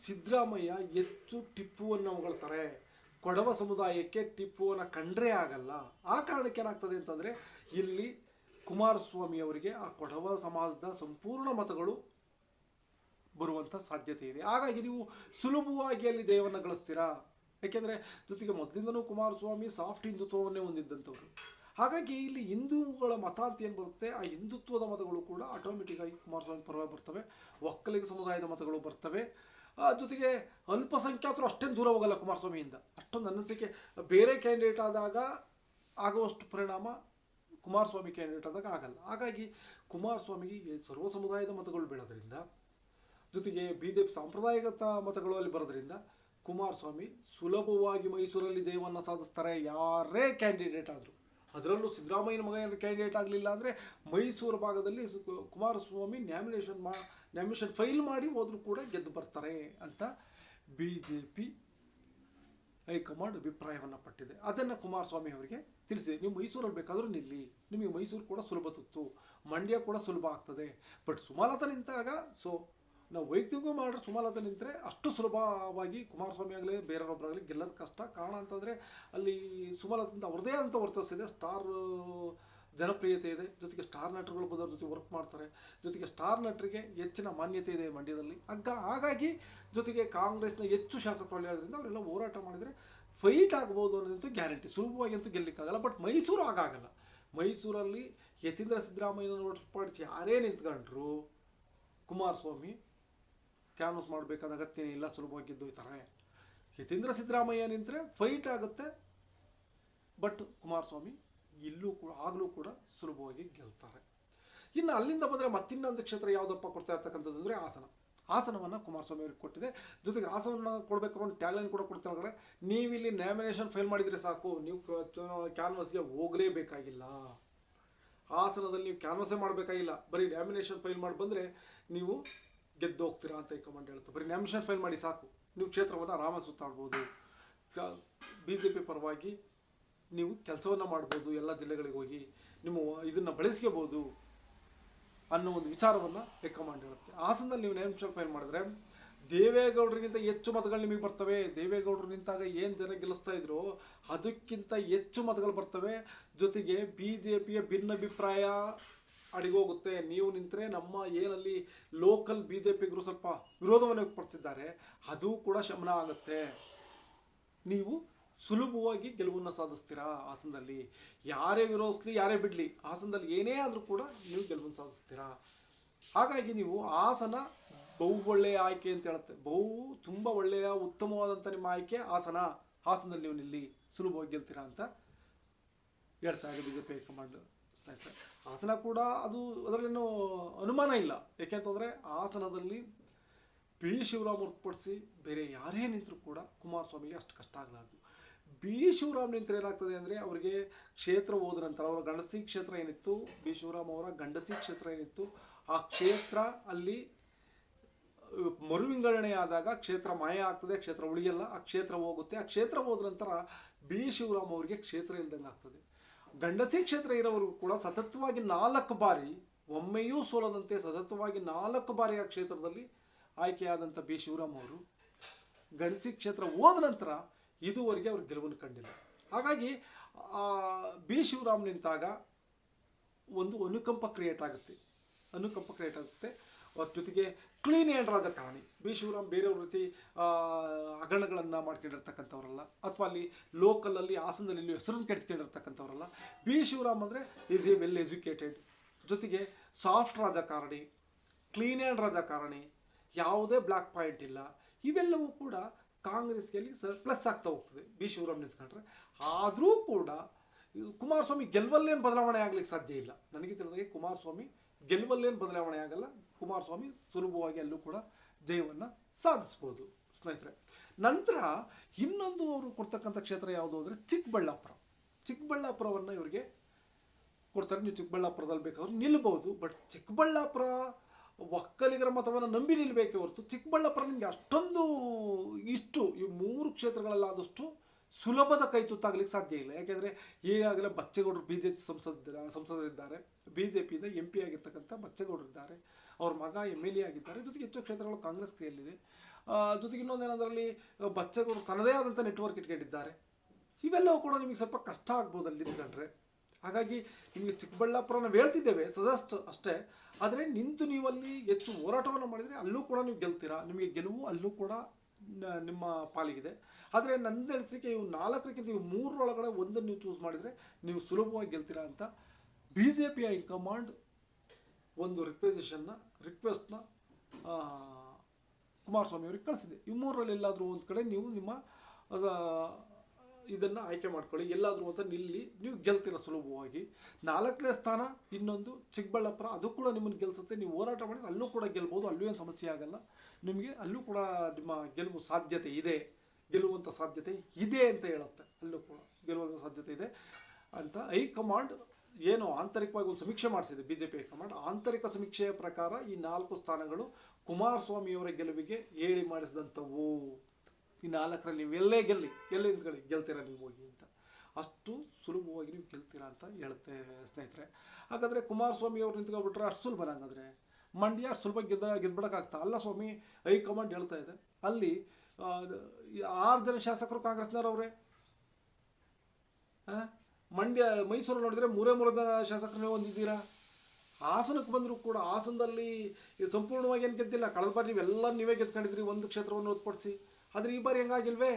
ಸಿದ್ದರಾಮಯ್ಯ ಹೆಚ್ಚು ಟಿಪ್ಪುವನ್ನು ಹೊಗಳ್ತಾರೆ. ಕೊಡವ ಸಮುದಾಯಕ್ಕೆ ಟಿಪ್ಪುವನ್ನು ಕಂಡ್ರೆ ಆಗಲ್ಲ. ಆ ಕಾರಣಕ್ಕೆ ಏನಾಗ್ತದೆ ಅಂತಂದ್ರೆ, ಇಲ್ಲಿ ಕುಮಾರಸ್ವಾಮಿ ಅವರಿಗೆ ಆ ಕೊಡವ ಸಮಾಜದ ಸಂಪೂರ್ಣ ಮತಗಳು ಬರುವಂತ ಸಾಧ್ಯತೆ ಇದೆ. ಹಾಗಾಗಿ ನೀವು ಸುಲಭವಾಗಿ ಅಲ್ಲಿ ಜಯವನ್ನ ಗಳಿಸ್ತೀರಾ? ಯಾಕೆಂದ್ರೆ ಜೊತೆಗೆ ಮೊದಲಿಂದನೂ ಕುಮಾರಸ್ವಾಮಿ ಸಾಫ್ಟ್ ಹಿಂದುತ್ವವನ್ನೇ ಹೊಂದಿದ್ದಂಥವ್ರು. ಹಾಗಾಗಿ ಇಲ್ಲಿ ಹಿಂದೂಗಳ ಮತ ಅಂತ ಏನ್ ಬರುತ್ತೆ? ಆ ಹಿಂದುತ್ವದ ಮತಗಳು ಕೂಡ ಆಟೋಮೆಟಿಕ್ ಆಗಿ ಕುಮಾರಸ್ವಾಮಿ ಪರವಾಗಿ ಬರ್ತವೆ. ಒಕ್ಕಲಿಗ ಸಮುದಾಯದ ಮತಗಳು ಬರ್ತವೆ. ಜೊತೆಗೆ ಅಲ್ಪಸಂಖ್ಯಾತರು ಅಷ್ಟೇನು ದೂರ ಹೋಗಲ್ಲ ಕುಮಾರಸ್ವಾಮಿಯಿಂದ. ಅಷ್ಟೊಂದು ಅನಿಸಿಕೆ ಬೇರೆ ಕ್ಯಾಂಡಿಡೇಟ್ ಆದಾಗ ಆಗುವಷ್ಟು ಪರಿಣಾಮ ಕುಮಾರಸ್ವಾಮಿ ಕ್ಯಾಂಡಿಡೇಟ್ ಆದಾಗ ಆಗಲ್ಲ. ಹಾಗಾಗಿ ಕುಮಾರಸ್ವಾಮಿಗೆ ಸರ್ವ ಸಮುದಾಯದ ಮತಗಳು ಬೀಳೋದ್ರಿಂದ, ಜೊತೆಗೆ ಬಿಜೆಪಿ ಸಾಂಪ್ರದಾಯಿಕ ಮತಗಳು ಅಲ್ಲಿ ಬರೋದ್ರಿಂದ ಕುಮಾರಸ್ವಾಮಿ ಸುಲಭವಾಗಿ ಮೈಸೂರಲ್ಲಿ ಜಯವನ್ನು ಸಾಧಿಸ್ತಾರೆ. ಯಾರೇ ಕ್ಯಾಂಡಿಡೇಟ್ ಆದರೂ. ಅದರಲ್ಲೂ ಸಿದ್ದರಾಮಯ್ಯನ ಮಗ ಏನಾದ್ರು ಕ್ಯಾಂಡಿಡೇಟ್ ಆಗಲಿಲ್ಲ ಅಂದರೆ ಮೈಸೂರು ಭಾಗದಲ್ಲಿ ಕುಮಾರಸ್ವಾಮಿ ನ್ಯಾಮಿನೇಷನ್ ಮಾ ನ್ಯಾಮಿನೇಷನ್ ಫೈಲ್ ಮಾಡಿ ಹೋದರೂ ಕೂಡ ಗೆದ್ದು ಬರ್ತಾರೆ ಅಂತ ಬಿಜೆಪಿ ಹೈಕಮಾಂಡ್ ಅಭಿಪ್ರಾಯವನ್ನು ಪಟ್ಟಿದೆ. ಅದನ್ನು ಕುಮಾರಸ್ವಾಮಿ ಅವರಿಗೆ ತಿಳಿಸಿದೆ ನೀವು ಮೈಸೂರಲ್ಲಿ ಬೇಕಾದರೂ ನಿಲ್ಲಿ, ನಿಮಗೆ ಮೈಸೂರು ಕೂಡ ಸುಲಭ ತುತ್ತು, ಮಂಡ್ಯ ಕೂಡ ಸುಲಭ ಆಗ್ತದೆ. ಬಟ್ ಸುಮಾಲತ ನಿಂತಾಗ ಸೊ ನಾವು ವೈಯಕ್ತಿಕ ಮಾಡಿದ್ರೆ ಸುಮಲತಾ ನಿಂತರೆ ಅಷ್ಟು ಸುಲಭವಾಗಿ ಕುಮಾರಸ್ವಾಮಿ ಆಗಲಿ ಬೇರೆಯವರೊಬ್ಬರಾಗಲಿ ಗೆಲ್ಲೋದು ಕಷ್ಟ. ಕಾರಣ ಅಂತಂದರೆ, ಅಲ್ಲಿ ಸುಮಲತಾ ಅವ್ರದೇ ಅಂತ ವರ್ಚಸ್ಸಿದೆ. ಸ್ಟಾರ್ ಜನಪ್ರಿಯತೆ ಇದೆ. ಜೊತೆಗೆ ಸ್ಟಾರ್ ನಟರುಗಳು ಬಂದವ್ರ ಜೊತೆ ವರ್ಕ್ ಮಾಡ್ತಾರೆ. ಜೊತೆಗೆ ಸ್ಟಾರ್ ನಟರಿಗೆ ಹೆಚ್ಚಿನ ಮಾನ್ಯತೆ ಇದೆ ಮಂಡ್ಯದಲ್ಲಿ. ಹಗ್ಗ ಹಾಗಾಗಿ ಜೊತೆಗೆ ಕಾಂಗ್ರೆಸ್ನ ಹೆಚ್ಚು ಶಾಸಕರು ಅಲ್ಲಿರೋದ್ರಿಂದ ಅವರೆಲ್ಲ ಹೋರಾಟ ಮಾಡಿದರೆ ಫೈಟ್ ಆಗ್ಬೋದು ಅನ್ನೋದಂತೂ ಗ್ಯಾರಂಟಿ ಸುಲಭವಾಗಿ ಅಂತೂ ಗೆಲ್ಲಕ್ಕಾಗಲ್ಲ ಬಟ್ ಮೈಸೂರು ಆಗಾಗಲ್ಲ ಮೈಸೂರಲ್ಲಿ ಯತೀಂದ್ರ ಸಿದ್ದರಾಮಯ್ಯನ ಹೊರತುಪಡಿಸಿ ಯಾರೇ ನಿಂತ್ಕೊಂಡ್ರು, ಕುಮಾರಸ್ವಾಮಿ ಕ್ಯಾನ್ವಸ್ ಮಾಡಬೇಕಾದ ಅಗತ್ಯನೇ ಇಲ್ಲ, ಸುಲಭವಾಗಿ ಗೆದ್ದೊಯ್ತಾರೆ ಯತೀಂದ್ರ ಸಿದ್ದರಾಮಯ್ಯ ನಿಂತರೆ ಫೈಟ್ ಆಗುತ್ತೆ. ಬಟ್ ಕುಮಾರಸ್ವಾಮಿ ಇಲ್ಲೂ ಕೂಡ, ಆಗಲೂ ಕೂಡ ಸುಲಭವಾಗಿ ಗೆಲ್ತಾರೆ. ಇನ್ನು ಅಲ್ಲಿಂದ ಬಂದರೆ ಮತ್ತಿನ್ನೊಂದು ಕ್ಷೇತ್ರ ಯಾವುದಪ್ಪ ಕೊಡ್ತಾ ಇರ್ತಕ್ಕಂಥದ್ದು ಅಂದರೆ ಹಾಸನ. ಆಸನವನ್ನು ಕುಮಾರಸ್ವಾಮಿ ಅವರಿಗೆ ಕೊಟ್ಟಿದೆ. ಜೊತೆಗೆ ಹಾಸನ ಕೊಡಬೇಕು ಒಂದು ಟ್ಯಾಲೆಂಟ್ ಕೂಡ ಕೊಡ್ತಾರೆ ನೀವಿಲ್ಲಿ ನ್ಯಾಮಿನೇಷನ್ ಫೈಲ್ ಮಾಡಿದರೆ ಸಾಕು. ನೀವು ಕ್ಯಾನ್ವಸ್ಗೆ ಹೋಗಲೇಬೇಕಾಗಿಲ್ಲ. ಆಸನದಲ್ಲಿ ನೀವು ಕ್ಯಾನ್ವಸೇ ಮಾಡಬೇಕಾಗಿಲ್ಲ. ಬರೀ ನ್ಯಾಮಿನೇಷನ್ ಫೈಲ್ ಮಾಡಿ ಬಂದರೆ ನೀವು ಗೆದ್ದು ಹೋಗ್ತೀರಾ ಅಂತ ಹೈಕಮಾಂಡ್ ಹೇಳ್ತಾರೆ. ಬರೀ ನ್ಯಾಮಿನೇಷನ್ ಫೈಲ್ ಮಾಡಿ ಸಾಕು. ನೀವು ಕ್ಷೇತ್ರವನ್ನು ಆರಾಮಾಗಿ ಸುತ್ತಾಡ್ಬೋದು. ಬಿ, ಜೆ ಪಿ ಪರವಾಗಿ ನೀವು ಕೆಲಸವನ್ನ ಮಾಡ್ಬೋದು, ಎಲ್ಲ ಜಿಲ್ಲೆಗಳಿಗೆ ಹೋಗಿ ನಿಮ್ಮ ಇದನ್ನ ಬಳಸ್ಕೋಬಹುದು ಅನ್ನೋ ಒಂದು ವಿಚಾರವನ್ನ ಕಮಾಂಡ್ ಹೇಳುತ್ತೆ. ಹಾಸನದಲ್ಲಿ ನೀವು ನೇಮ್ ಫೈಲ್ ಮಾಡಿದ್ರೆ, ದೇವೇಗೌಡರಿಗಿಂತ ಹೆಚ್ಚು ಮತಗಳು ನಿಮಗೆ ಬರ್ತವೆ. ದೇವೇಗೌಡರು ನಿಂತಾಗ ಏನ್ ಜನ ಗೆಲ್ಲಿಸ್ತಾ ಇದ್ರು ಅದಕ್ಕಿಂತ ಹೆಚ್ಚು ಮತಗಳು ಬರ್ತವೆ. ಜೊತೆಗೆ ಬಿಜೆಪಿಯ ಭಿನ್ನಾಭಿಪ್ರಾಯ ಅಡಿಗೋಗುತ್ತೆ. ನೀವು ನಿಂತರೆ ನಮ್ಮ ಏನಲ್ಲಿ ಲೋಕಲ್ ಬಿಜೆಪಿಗರು ಸ್ವಲ್ಪ ವಿರೋಧವನ್ನು ಪಡ್ತಿದ್ದಾರೆ ಅದು ಕೂಡ ಶಮನ ಆಗುತ್ತೆ. ನೀವು ಸುಲಭವಾಗಿ ಗೆಲುವನ್ನು ಸಾಧಿಸ್ತೀರಾ ಹಾಸನದಲ್ಲಿ? ಯಾರೇ ವಿರೋಧಿಸ್ಲಿ, ಯಾರೇ ಬಿಡ್ಲಿ, ಹಾಸನದಲ್ಲಿ ಏನೇ ಆದರೂ ಕೂಡ ನೀವು ಗೆಲುವನ್ನು ಸಾಧಿಸ್ತೀರಾ? ಹಾಗಾಗಿ ನೀವು ಹಾಸನ ಬಹು ಒಳ್ಳೆಯ ಆಯ್ಕೆ ಅಂತ ಹೇಳುತ್ತೆ. ಬಹು ತುಂಬಾ ಒಳ್ಳೆಯ ಉತ್ತಮವಾದಂತ ನಿಮ್ಮ ಆಯ್ಕೆ ಹಾಸನ. ಹಾಸನದಲ್ಲಿ ನೀವು ನಿಲ್ಲಿ, ಸುಲಭವಾಗಿ ಗೆಲ್ತೀರಾ ಅಂತ ಹೇಳ್ತಾ ಇದೆ ಬಿಜೆಪಿ ಹೈಕಮಾಂಡ್ ಹಾಸನ ಕೂಡ ಅದು ಅದರಲ್ಲೇನು ಅನುಮಾನ ಇಲ್ಲ. ಯಾಕೆಂತಂದ್ರೆ ಹಾಸನದಲ್ಲಿ ಪಿ. ಶಿವರಾಮ್ ಹೊರತುಪಡಿಸಿ ಬೇರೆ ಯಾರೇ ನಿಂತರೂ ಕೂಡ ಕುಮಾರಸ್ವಾಮಿಗೆ ಅಷ್ಟು ಕಷ್ಟ ಆಗಲಾರದು. ಬಿ ಶಿವರಾಮ್ ನಿಂತರೆ ಏನಾಗ್ತದೆ ಅಂದ್ರೆ ಅವರಿಗೆ ಕ್ಷೇತ್ರ ಹೋದ ನಂತರ, ಅವರ ಗಂಡಸಿ ಕ್ಷೇತ್ರ ಏನಿತ್ತು? ಬಿ ಶಿವರಾಮ್ ಅವರ ಗಂಡಸಿ ಕ್ಷೇತ್ರ ಏನಿತ್ತು? ಆ ಕ್ಷೇತ್ರ ಅಲ್ಲಿ ಮರುವಿಂಗಡಣೆ ಆದಾಗ ಕ್ಷೇತ್ರ ಮಾಯ ಆಗ್ತದೆ, ಕ್ಷೇತ್ರ ಉಳಿಯಲ್ಲ, ಆ ಕ್ಷೇತ್ರ ಹೋಗುತ್ತೆ. ಆ ಕ್ಷೇತ್ರ ಹೋದ ನಂತರ ಬಿ ಶಿವರಾಮ್ ಅವರಿಗೆ ಕ್ಷೇತ್ರ ಇಲ್ದಂಗೆ ಆಗ್ತದೆ. ಗಂಡಸಿ ಕ್ಷೇತ್ರ ಇರೋವರು ಕೂಡ ಸತತವಾಗಿ ನಾಲ್ಕು ಬಾರಿ, ಒಮ್ಮೆಯೂ ಸೋಲದಂತೆ ಸತತವಾಗಿ ನಾಲ್ಕು ಬಾರಿ ಆ ಕ್ಷೇತ್ರದಲ್ಲಿ ಆಯ್ಕೆಯಾದಂಥ ಬಿ ಶಿವರಾಮ್ ಅವರು ಗಣಸಿ ಕ್ಷೇತ್ರ ಹೋದ ನಂತರ ಇದುವರೆಗೆ ಅವ್ರು ಗೆಲುವನ್ನು ಕಂಡಿಲ್ಲ. ಹಾಗಾಗಿ ಬಿ ಶಿವರಾಮ್ ನಿಂತಾಗ ಒಂದು ಅನುಕಂಪ ಕ್ರಿಯೇಟ್ ಆಗುತ್ತೆ. ಅನುಕಂಪ ಕ್ರಿಯೇಟ್ ಆಗುತ್ತೆ. ಅವ್ರ ಜೊತೆಗೆ ಕ್ಲೀನ್ ಆ್ಯಂಡ್ ರಾಜಕಾರಣಿ ಬಿ ಶಿವರಾಮ್ ಬೇರೆಯವ್ರ ರೀತಿ ಹಗರಣಗಳನ್ನು ಮಾಡ್ಕೊಂಡಿರ್ತಕ್ಕಂಥವ್ರಲ್ಲ, ಅಥವಾ ಅಲ್ಲಿ ಲೋಕಲ್ ಅಲ್ಲಿ ಹಾಸನದಲ್ಲಿ ಇಲ್ಲಿ ಹೆಸರನ್ನು ಕೆಡಿಸ್ಕೊಂಡಿರ್ತಕ್ಕಂಥವ್ರಲ್ಲ, ಬಿ ಶಿವರಾಮ್ ಅಂದರೆ ಈಸ್ ಎ ವೆಲ್ ಎಜುಕೇಟೆಡ್ ಜೊತೆಗೆ ಸಾಫ್ಟ್ ರಾಜಕಾರಣಿ ಕ್ಲೀನ್ ಆ್ಯಂಡ್ ರಾಜಕಾರಣಿ ಯಾವುದೇ ಬ್ಲಾಕ್ ಪಾಯಿಂಟ್ ಇಲ್ಲ. ಇವೆಲ್ಲವೂ ಕೂಡ ಕಾಂಗ್ರೆಸ್ಗೆ ಅಲ್ಲಿ ಪ್ಲಸ್ ಆಗ್ತಾ ಹೋಗ್ತದೆ. ಬಿ. ಶಿವರಾಮ್ ನಿಂತ್ಕೊಂಡ್ರೆ. ಆದರೂ ಕೂಡ ಕುಮಾರಸ್ವಾಮಿ ಗೆಲ್ವಲ್ಲೇನು ಬದಲಾವಣೆ ಆಗ್ಲಿಕ್ಕೆ ಸಾಧ್ಯ ಇಲ್ಲ. ನನಗೆ ತಿಳಿದಾಗೆ ಕುಮಾರಸ್ವಾಮಿ ಗೆಲ್ವಲ್ಲೇನ್ ಬದಲಾವಣೆ ಆಗಲ್ಲ. ಕುಮಾರಸ್ವಾಮಿ ಸುಲಭವಾಗಿ ಅಲ್ಲೂ ಕೂಡ ಜಯವನ್ನ ಸಾಧಿಸ್ಬೋದು. ಸ್ನೇಹಿತರೆ, ನಂತರ ಇನ್ನೊಂದು ಅವರು ಕೊಡ್ತಕ್ಕಂಥ ಕ್ಷೇತ್ರ ಯಾವುದು ಅಂದ್ರೆ ಚಿಕ್ಕಬಳ್ಳಾಪುರ. ಚಿಕ್ಕಬಳ್ಳಾಪುರವನ್ನ ಇವರಿಗೆ ಕೊಡ್ತಾರೆ. ನೀವು ಚಿಕ್ಕಬಳ್ಳಾಪುರದಲ್ಲಿ ಬೇಕಾದ್ರೆ ನಿಲ್ಬಹುದು ಬಟ್ ಚಿಕ್ಕಬಳ್ಳಾಪುರ ಒಕ್ಕಲಿಗರ ಮತವನ್ನು ನಂಬಿ ನಿಲ್ಬೇಕೆ ಹೊರತು ಚಿಕ್ಕಬಳ್ಳಾಪುರ ನಿಮಗೆ ಅಷ್ಟೊಂದು ಇಷ್ಟು, ಈ ಮೂರು ಕ್ಷೇತ್ರಗಳಲ್ಲಾದಷ್ಟು ಸುಲಭದ ಕೈ ತುತ್ತಾಗ್ಲಿಕ್ಕೆ ಸಾಧ್ಯ ಇಲ್ಲ. ಯಾಕೆಂದ್ರೆ ಈಗಾಗಲೇ ಬಚ್ಚೇಗೌಡರು ಬಿಜೆಪಿ ಸಂಸದ, ಸಂಸದರಿದ್ದಾರೆ. ಬಿಜೆಪಿಯಿಂದ ಎಂ ಪಿ ಆಗಿರ್ತಕ್ಕಂಥ ಬಚ್ಚೇಗೌಡರು ಇದ್ದಾರೆ. ಅವ್ರ ಮಗ ಎಂ ಎಲ್ ಎ ಆಗಿದ್ದಾರೆ. ಜೊತೆಗೆ ಹೆಚ್ಚು ಕ್ಷೇತ್ರಗಳು ಕಾಂಗ್ರೆಸ್ ಕೈಯಲ್ಲಿದೆ. ಜೊತೆಗೆ ಇನ್ನೊಂದೇನಂದ್ರಲ್ಲಿ ಬಚ್ಚೇಗೌಡರು ತನ್ನದೇ ಆದಂಥ ನೆಟ್ವರ್ಕ್ ಇಟ್ಕೊಂಡಿದ್ದಾರೆ. ಇವೆಲ್ಲವೂ ಕೂಡ ನಿಮಗೆ ಸ್ವಲ್ಪ ಕಷ್ಟ ಆಗ್ಬೋದು ಅಲ್ಲಿ ನಿಂತ್ಕೊಂಡ್ರೆ ಹಾಗಾಗಿ ನಿಮಗೆ ಚಿಕ್ಕಬಳ್ಳಾಪುರ ನಾವು ಹೇಳ್ತಿದ್ದೇವೆ. ಸಜೆಸ್ಟ್ ಅಷ್ಟೇ. ಆದರೆ ನಿಂತು ನೀವು ಅಲ್ಲಿ ಹೆಚ್ಚು ಹೋರಾಟವನ್ನು ಮಾಡಿದರೆ ಅಲ್ಲೂ ಕೂಡ ನೀವು ಗೆಲ್ತೀರಾ? ನಿಮಗೆ ಗೆಲುವು ಅಲ್ಲೂ ಕೂಡ ನಿಮ್ಮ ಪಾಲಿಗಿದೆ. ಆದರೆ ನನ್ನ ಅನಿಸಿಕೆ ಇವು ನಾಲ್ಕರಕ್ಕಿಂತ ಇವು ಮೂರರೊಳಗಡೆ ಒಂದನ್ನು ನೀವು ಚೂಸ್ ಮಾಡಿದರೆ ನೀವು ಸುಲಭವಾಗಿ ಗೆಲ್ತೀರಾ ಅಂತ ಬಿ ಜೆ ಪಿ ಹೈಕಮಾಂಡ್ ಒಂದು ರಿಕ್ವೆಸೇಷನ್ನ ರಿಕ್ವೆಸ್ಟ್ನ ಕುಮಾರಸ್ವಾಮಿ ಅವರಿಗೆ ಕಳಿಸಿದೆ. ಈ ಮೂರರಲ್ಲಿ ಎಲ್ಲಾದರೂ ಒಂದು ಕಡೆ ನೀವು ನಿಮ್ಮ ಇದನ್ನ ಆಯ್ಕೆ ಮಾಡ್ಕೊಳ್ಳಿ. ಎಲ್ಲಾದ್ರೂ ಅಂತ ನಿಲ್ಲಿ, ನೀವು ಗೆಲ್ತೀರ ಸುಲಭವಾಗಿ. ನಾಲ್ಕನೇ ಸ್ಥಾನ, ಇನ್ನೊಂದು ಚಿಕ್ಕಬಳ್ಳಾಪುರ, ಅದು ಕೂಡ ನಿಮ್ಮನ್ನು ಗೆಲ್ಸುತ್ತೆ. ನೀವು ಹೋರಾಟ ಮಾಡಿದ್ರೆ ಅಲ್ಲೂ ಕೂಡ ಗೆಲ್ಬೋದು, ಅಲ್ಲೂ ಏನು ಸಮಸ್ಯೆ ಆಗಲ್ಲ. ನಿಮಗೆ ಅಲ್ಲೂ ಕೂಡ ನಿಮ್ಮ ಗೆಲುವು ಸಾಧ್ಯತೆ ಇದೆ. ಗೆಲ್ಲುವಂಥ ಸಾಧ್ಯತೆ ಇದೆ ಅಂತ ಹೇಳುತ್ತೆ. ಅಲ್ಲೂ ಕೂಡ ಗೆಲ್ಲುವಂಥ ಸಾಧ್ಯತೆ ಇದೆ ಅಂತ ಹೈಕಮಾಂಡ್ ಏನು ಆಂತರಿಕವಾಗಿ ಒಂದು ಸಮೀಕ್ಷೆ ಮಾಡಿಸಿದೆ, ಬಿಜೆಪಿ ಹೈಕಮಾಂಡ್. ಆಂತರಿಕ ಸಮೀಕ್ಷೆಯ ಪ್ರಕಾರ ಈ ನಾಲ್ಕು ಸ್ಥಾನಗಳು ಕುಮಾರಸ್ವಾಮಿಯವರ ಗೆಲುವಿಗೆ ಹೇಳಿ ಮಾಡಿಸಿದಂಥವು. ಈ ನಾಲ್ಕರಲ್ಲಿ ನೀವು ಎಲ್ಲೇ ಗೆಲ್ಲಿ, ಎಲ್ಲೇ ನಿಂತ್ಕೊಳ್ಳಿ ಗೆಲ್ತೀರಾ ನೀವು ಹೋಗಿ ಅಂತ. ಅಷ್ಟು ಸುಲಭವಾಗಿ ನೀವು ಗೆಲ್ತೀರಾ ಅಂತ ಹೇಳುತ್ತೆ ಸ್ನೇಹಿತರೆ. ಹಾಗಾದರೆ ಕುಮಾರಸ್ವಾಮಿ ಅವ್ರು ನಿಂತ್ಕೊಬಿಟ್ರೆ ಅಷ್ಟು ಸುಲಭ ಹಂಗಾದ್ರೆ? ಮಂಡ್ಯ ಸುಲಭ ಗೆದ್ದ, ಗೆದ್ಬಿಡೋಕ್ಕಾಗ್ತಾ? ಅಲ್ಲ ಸ್ವಾಮಿ, ಹೈಕಮಾಂಡ್ ಹೇಳ್ತಾ ಇದೆ. ಅಲ್ಲಿ ಆರು ಜನ ಶಾಸಕರು ಕಾಂಗ್ರೆಸ್ನವ್ರವ್ರೆ? ಮಂಡ್ಯ ಮೈಸೂರು ನೋಡಿದ್ರೆ ಮೂರೇ ಮೂರು ಜನ ಶಾಸಕರನ್ನೇ ಹೊಂದಿದ್ದೀರಾ? ಹಾಸನಕ್ಕೆ ಬಂದರೂ ಕೂಡ ಹಾಸನದಲ್ಲಿ ಸಂಪೂರ್ಣವಾಗಿ ಏನು ಗೆದ್ದಿಲ್ಲ. ಕಳೆದ ಬಾರಿ ನೀವೆಲ್ಲ ನೀವೇ ಗೆದ್ಕೊಂಡಿದ್ರಿ ಒಂದು ಕ್ಷೇತ್ರವನ್ನು ಹೊರತುಪಡಿಸಿ ಆದ್ರೆ ಈ ಬಾರಿ ಹೆಂಗಾಗಿಲ್ವೇ?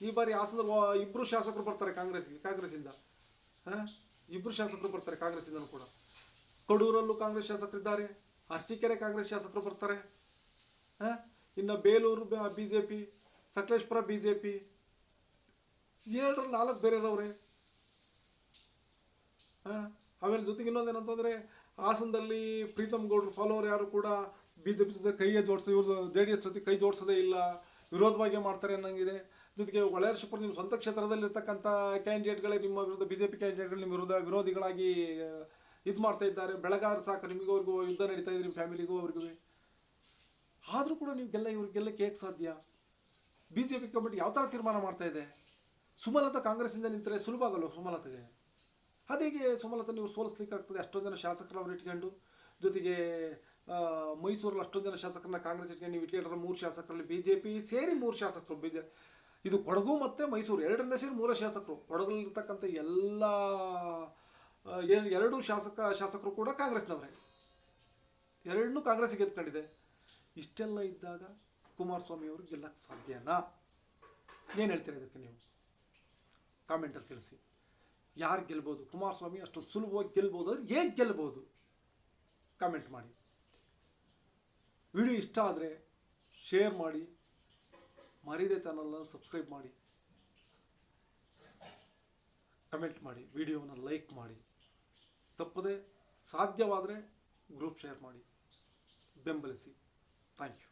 ಈ ಬಾರಿ ಹಾಸನ ಇಬ್ರು ಶಾಸಕರು ಬರ್ತಾರೆ ಕಾಂಗ್ರೆಸ್ಗೆ, ಕಾಂಗ್ರೆಸ್ಸಿಂದ. ಹಾಂ? ಇಬ್ರು ಶಾಸಕರು ಬರ್ತಾರೆ ಕಾಂಗ್ರೆಸ್ಸಿಂದನೂ ಕೂಡ. ಕಡೂರಲ್ಲೂ ಕಾಂಗ್ರೆಸ್ ಶಾಸಕರಿದ್ದಾರೆ, ಅರಸೀಕೆರೆ ಕಾಂಗ್ರೆಸ್ ಶಾಸಕರು ಬರ್ತಾರೆ. ಹಾಂ? ಇನ್ನು ಬೇಲೂರು ಬಿಜೆಪಿ, ಸಕಲೇಶ್ಪುರ ಬಿಜೆಪಿ, ಏಳರಲ್ಲಿ ನಾಲ್ಕು ಬೇರೆಯವ್ರೆ ಆಮೇಲೆ ಜೊತೆಗೆ ಇನ್ನೊಂದೇನಂತಂದ್ರೆ ಹಾಸನದಲ್ಲಿ ಪ್ರೀತಮ್ ಗೌಡ್ರು ಫಾಲೋವರ್ ಯಾರು ಕೂಡ ಬಿಜೆಪಿ ಜೊತೆ ಕೈಯೇ ಜೋಡಿಸ ಇವ್ರದ್ದು ಜೆ ಎಸ್ ಜೊತೆ ಕೈ ಜೋಡಿಸೋದೇ ಇಲ್ಲ. ವಿರೋಧವಾಗಿ ಮಾಡ್ತಾರೆ ಅನ್ನಂಗಿದೆ. ಜೊತೆಗೆ ಒಳ್ಳೆಯರ್ಶಪುರ ನಿಮ್ಮ ಸ್ವಂತ ಕ್ಷೇತ್ರದಲ್ಲಿರ್ತಕ್ಕಂಥ ಕ್ಯಾಂಡಿಡೇಟ್ಗಳೇ ನಿಮ್ಮ ವಿರುದ್ಧ ಬಿಜೆಪಿ ಕ್ಯಾಂಡಿಡೇಟ್ಗಳು ನಿಮ್ಮ ವಿರುದ್ಧ ವಿರೋಧಿಗಳಾಗಿ ಇದು ಮಾಡ್ತಾ ಇದ್ದಾರೆ. ಬೆಳಗಾರ ಸಾಕು, ನಿಮಗೂ ಅವ್ರಿಗೂ ಯುದ್ಧ ನಡೀತಾ ನಿಮ್ಮ ಫ್ಯಾಮಿಲಿಗೂ ಅವ್ರಿಗೂ. ಆದರೂ ಕೂಡ ನೀವು ಗೆಲ್ಲ ಇವ್ರಿಗೆಲ್ಲ ಹೇಗೆ ಸಾಧ್ಯ? ಬಿ ಜೆ ಪಿ ಕಮಿಟಿ ಯಾವ ಥರ ತೀರ್ಮಾನ ಮಾಡ್ತಾ ಇದೆ? ಸುಮಲತಾ ಕಾಂಗ್ರೆಸ್ಸಿಂದ ನಿಂತರೆ ಸುಲಭ ಆಗಲ್ಲ ಸುಮಲತಾಗೆ? ಅದೇಗೆ ಸುಮಲತಾ ನೀವು ಸೋಲಿಸ್ಲಿಕ್ಕೆ ಆಗ್ತದೆ ಅಷ್ಟೊಂದು ಜನ ಶಾಸಕರು ಅವ್ರು ಇಟ್ಕೊಂಡು. ಜೊತೆಗೆ ಮೈಸೂರಲ್ಲಿ ಅಷ್ಟೊಂದು ಜನ ಶಾಸಕರನ್ನ ಕಾಂಗ್ರೆಸ್ ಇಟ್ಕೊಂಡು ನೀವು ಇಟ್ಕೊಂಡ್ರೆ ಮೂರು ಶಾಸಕರಲ್ಲಿ ಬಿ ಜೆ ಪಿ ಸೇರಿ ಮೂರು ಶಾಸಕರು. ಬಿ ಜೆ ಇದು ಕೊಡಗು ಮತ್ತೆ ಮೈಸೂರು, ಎರಡರಿಂದ ಸೇರಿ ಮೂರು ಶಾಸಕರು. ಕೊಡಗಲ್ಲಿರ್ತಕ್ಕಂಥ ಎಲ್ಲ ಎರಡು ಶಾಸಕ, ಶಾಸಕರು ಕೂಡ ಕಾಂಗ್ರೆಸ್ನವರೇ. ಎರಡನ್ನೂ ಕಾಂಗ್ರೆಸ್ಗೆ ಎತ್ಕೊಂಡಿದೆ. ಇಷ್ಟೆಲ್ಲ ಇದ್ದಾಗ ಕುಮಾರಸ್ವಾಮಿ ಅವರು ಗೆಲ್ಲಕ್ಕೆ ಸಾಧ್ಯನಾ? ಏನು ಹೇಳ್ತೀರಿ ಅದಕ್ಕೆ ನೀವು? ಕಾಮೆಂಟಲ್ಲಿ ತಿಳಿಸಿ. ಯಾರು ಗೆಲ್ಬೋದು? ಕುಮಾರಸ್ವಾಮಿ ಅಷ್ಟೊಂದು ಸುಲಭವಾಗಿ ಗೆಲ್ಬೋದು ಅಂದ್ರೆ ಹೇಗೆ ಗೆಲ್ಬೋದು? ಕಾಮೆಂಟ್ ಮಾಡಿ. ವಿಡಿಯೋ ಇಷ್ಟ ಆದರೆ ಶೇರ್ ಮಾಡಿ, ಮರೀದೆ ಚಾನಲ್ನ ಸಬ್ಸ್ಕ್ರೈಬ್ ಮಾಡಿ ಕಮೆಂಟ್ ಮಾಡಿ ವಿಡಿಯೋವನ್ನು ಲೈಕ್ ಮಾಡಿ, ತಪ್ಪದೆ ಸಾಧ್ಯವಾದರೆ ಗ್ರೂಪ್ ಶೇರ್ ಮಾಡಿ, ಬೆಂಬಲಿಸಿ ಥ್ಯಾಂಕ್ ಯು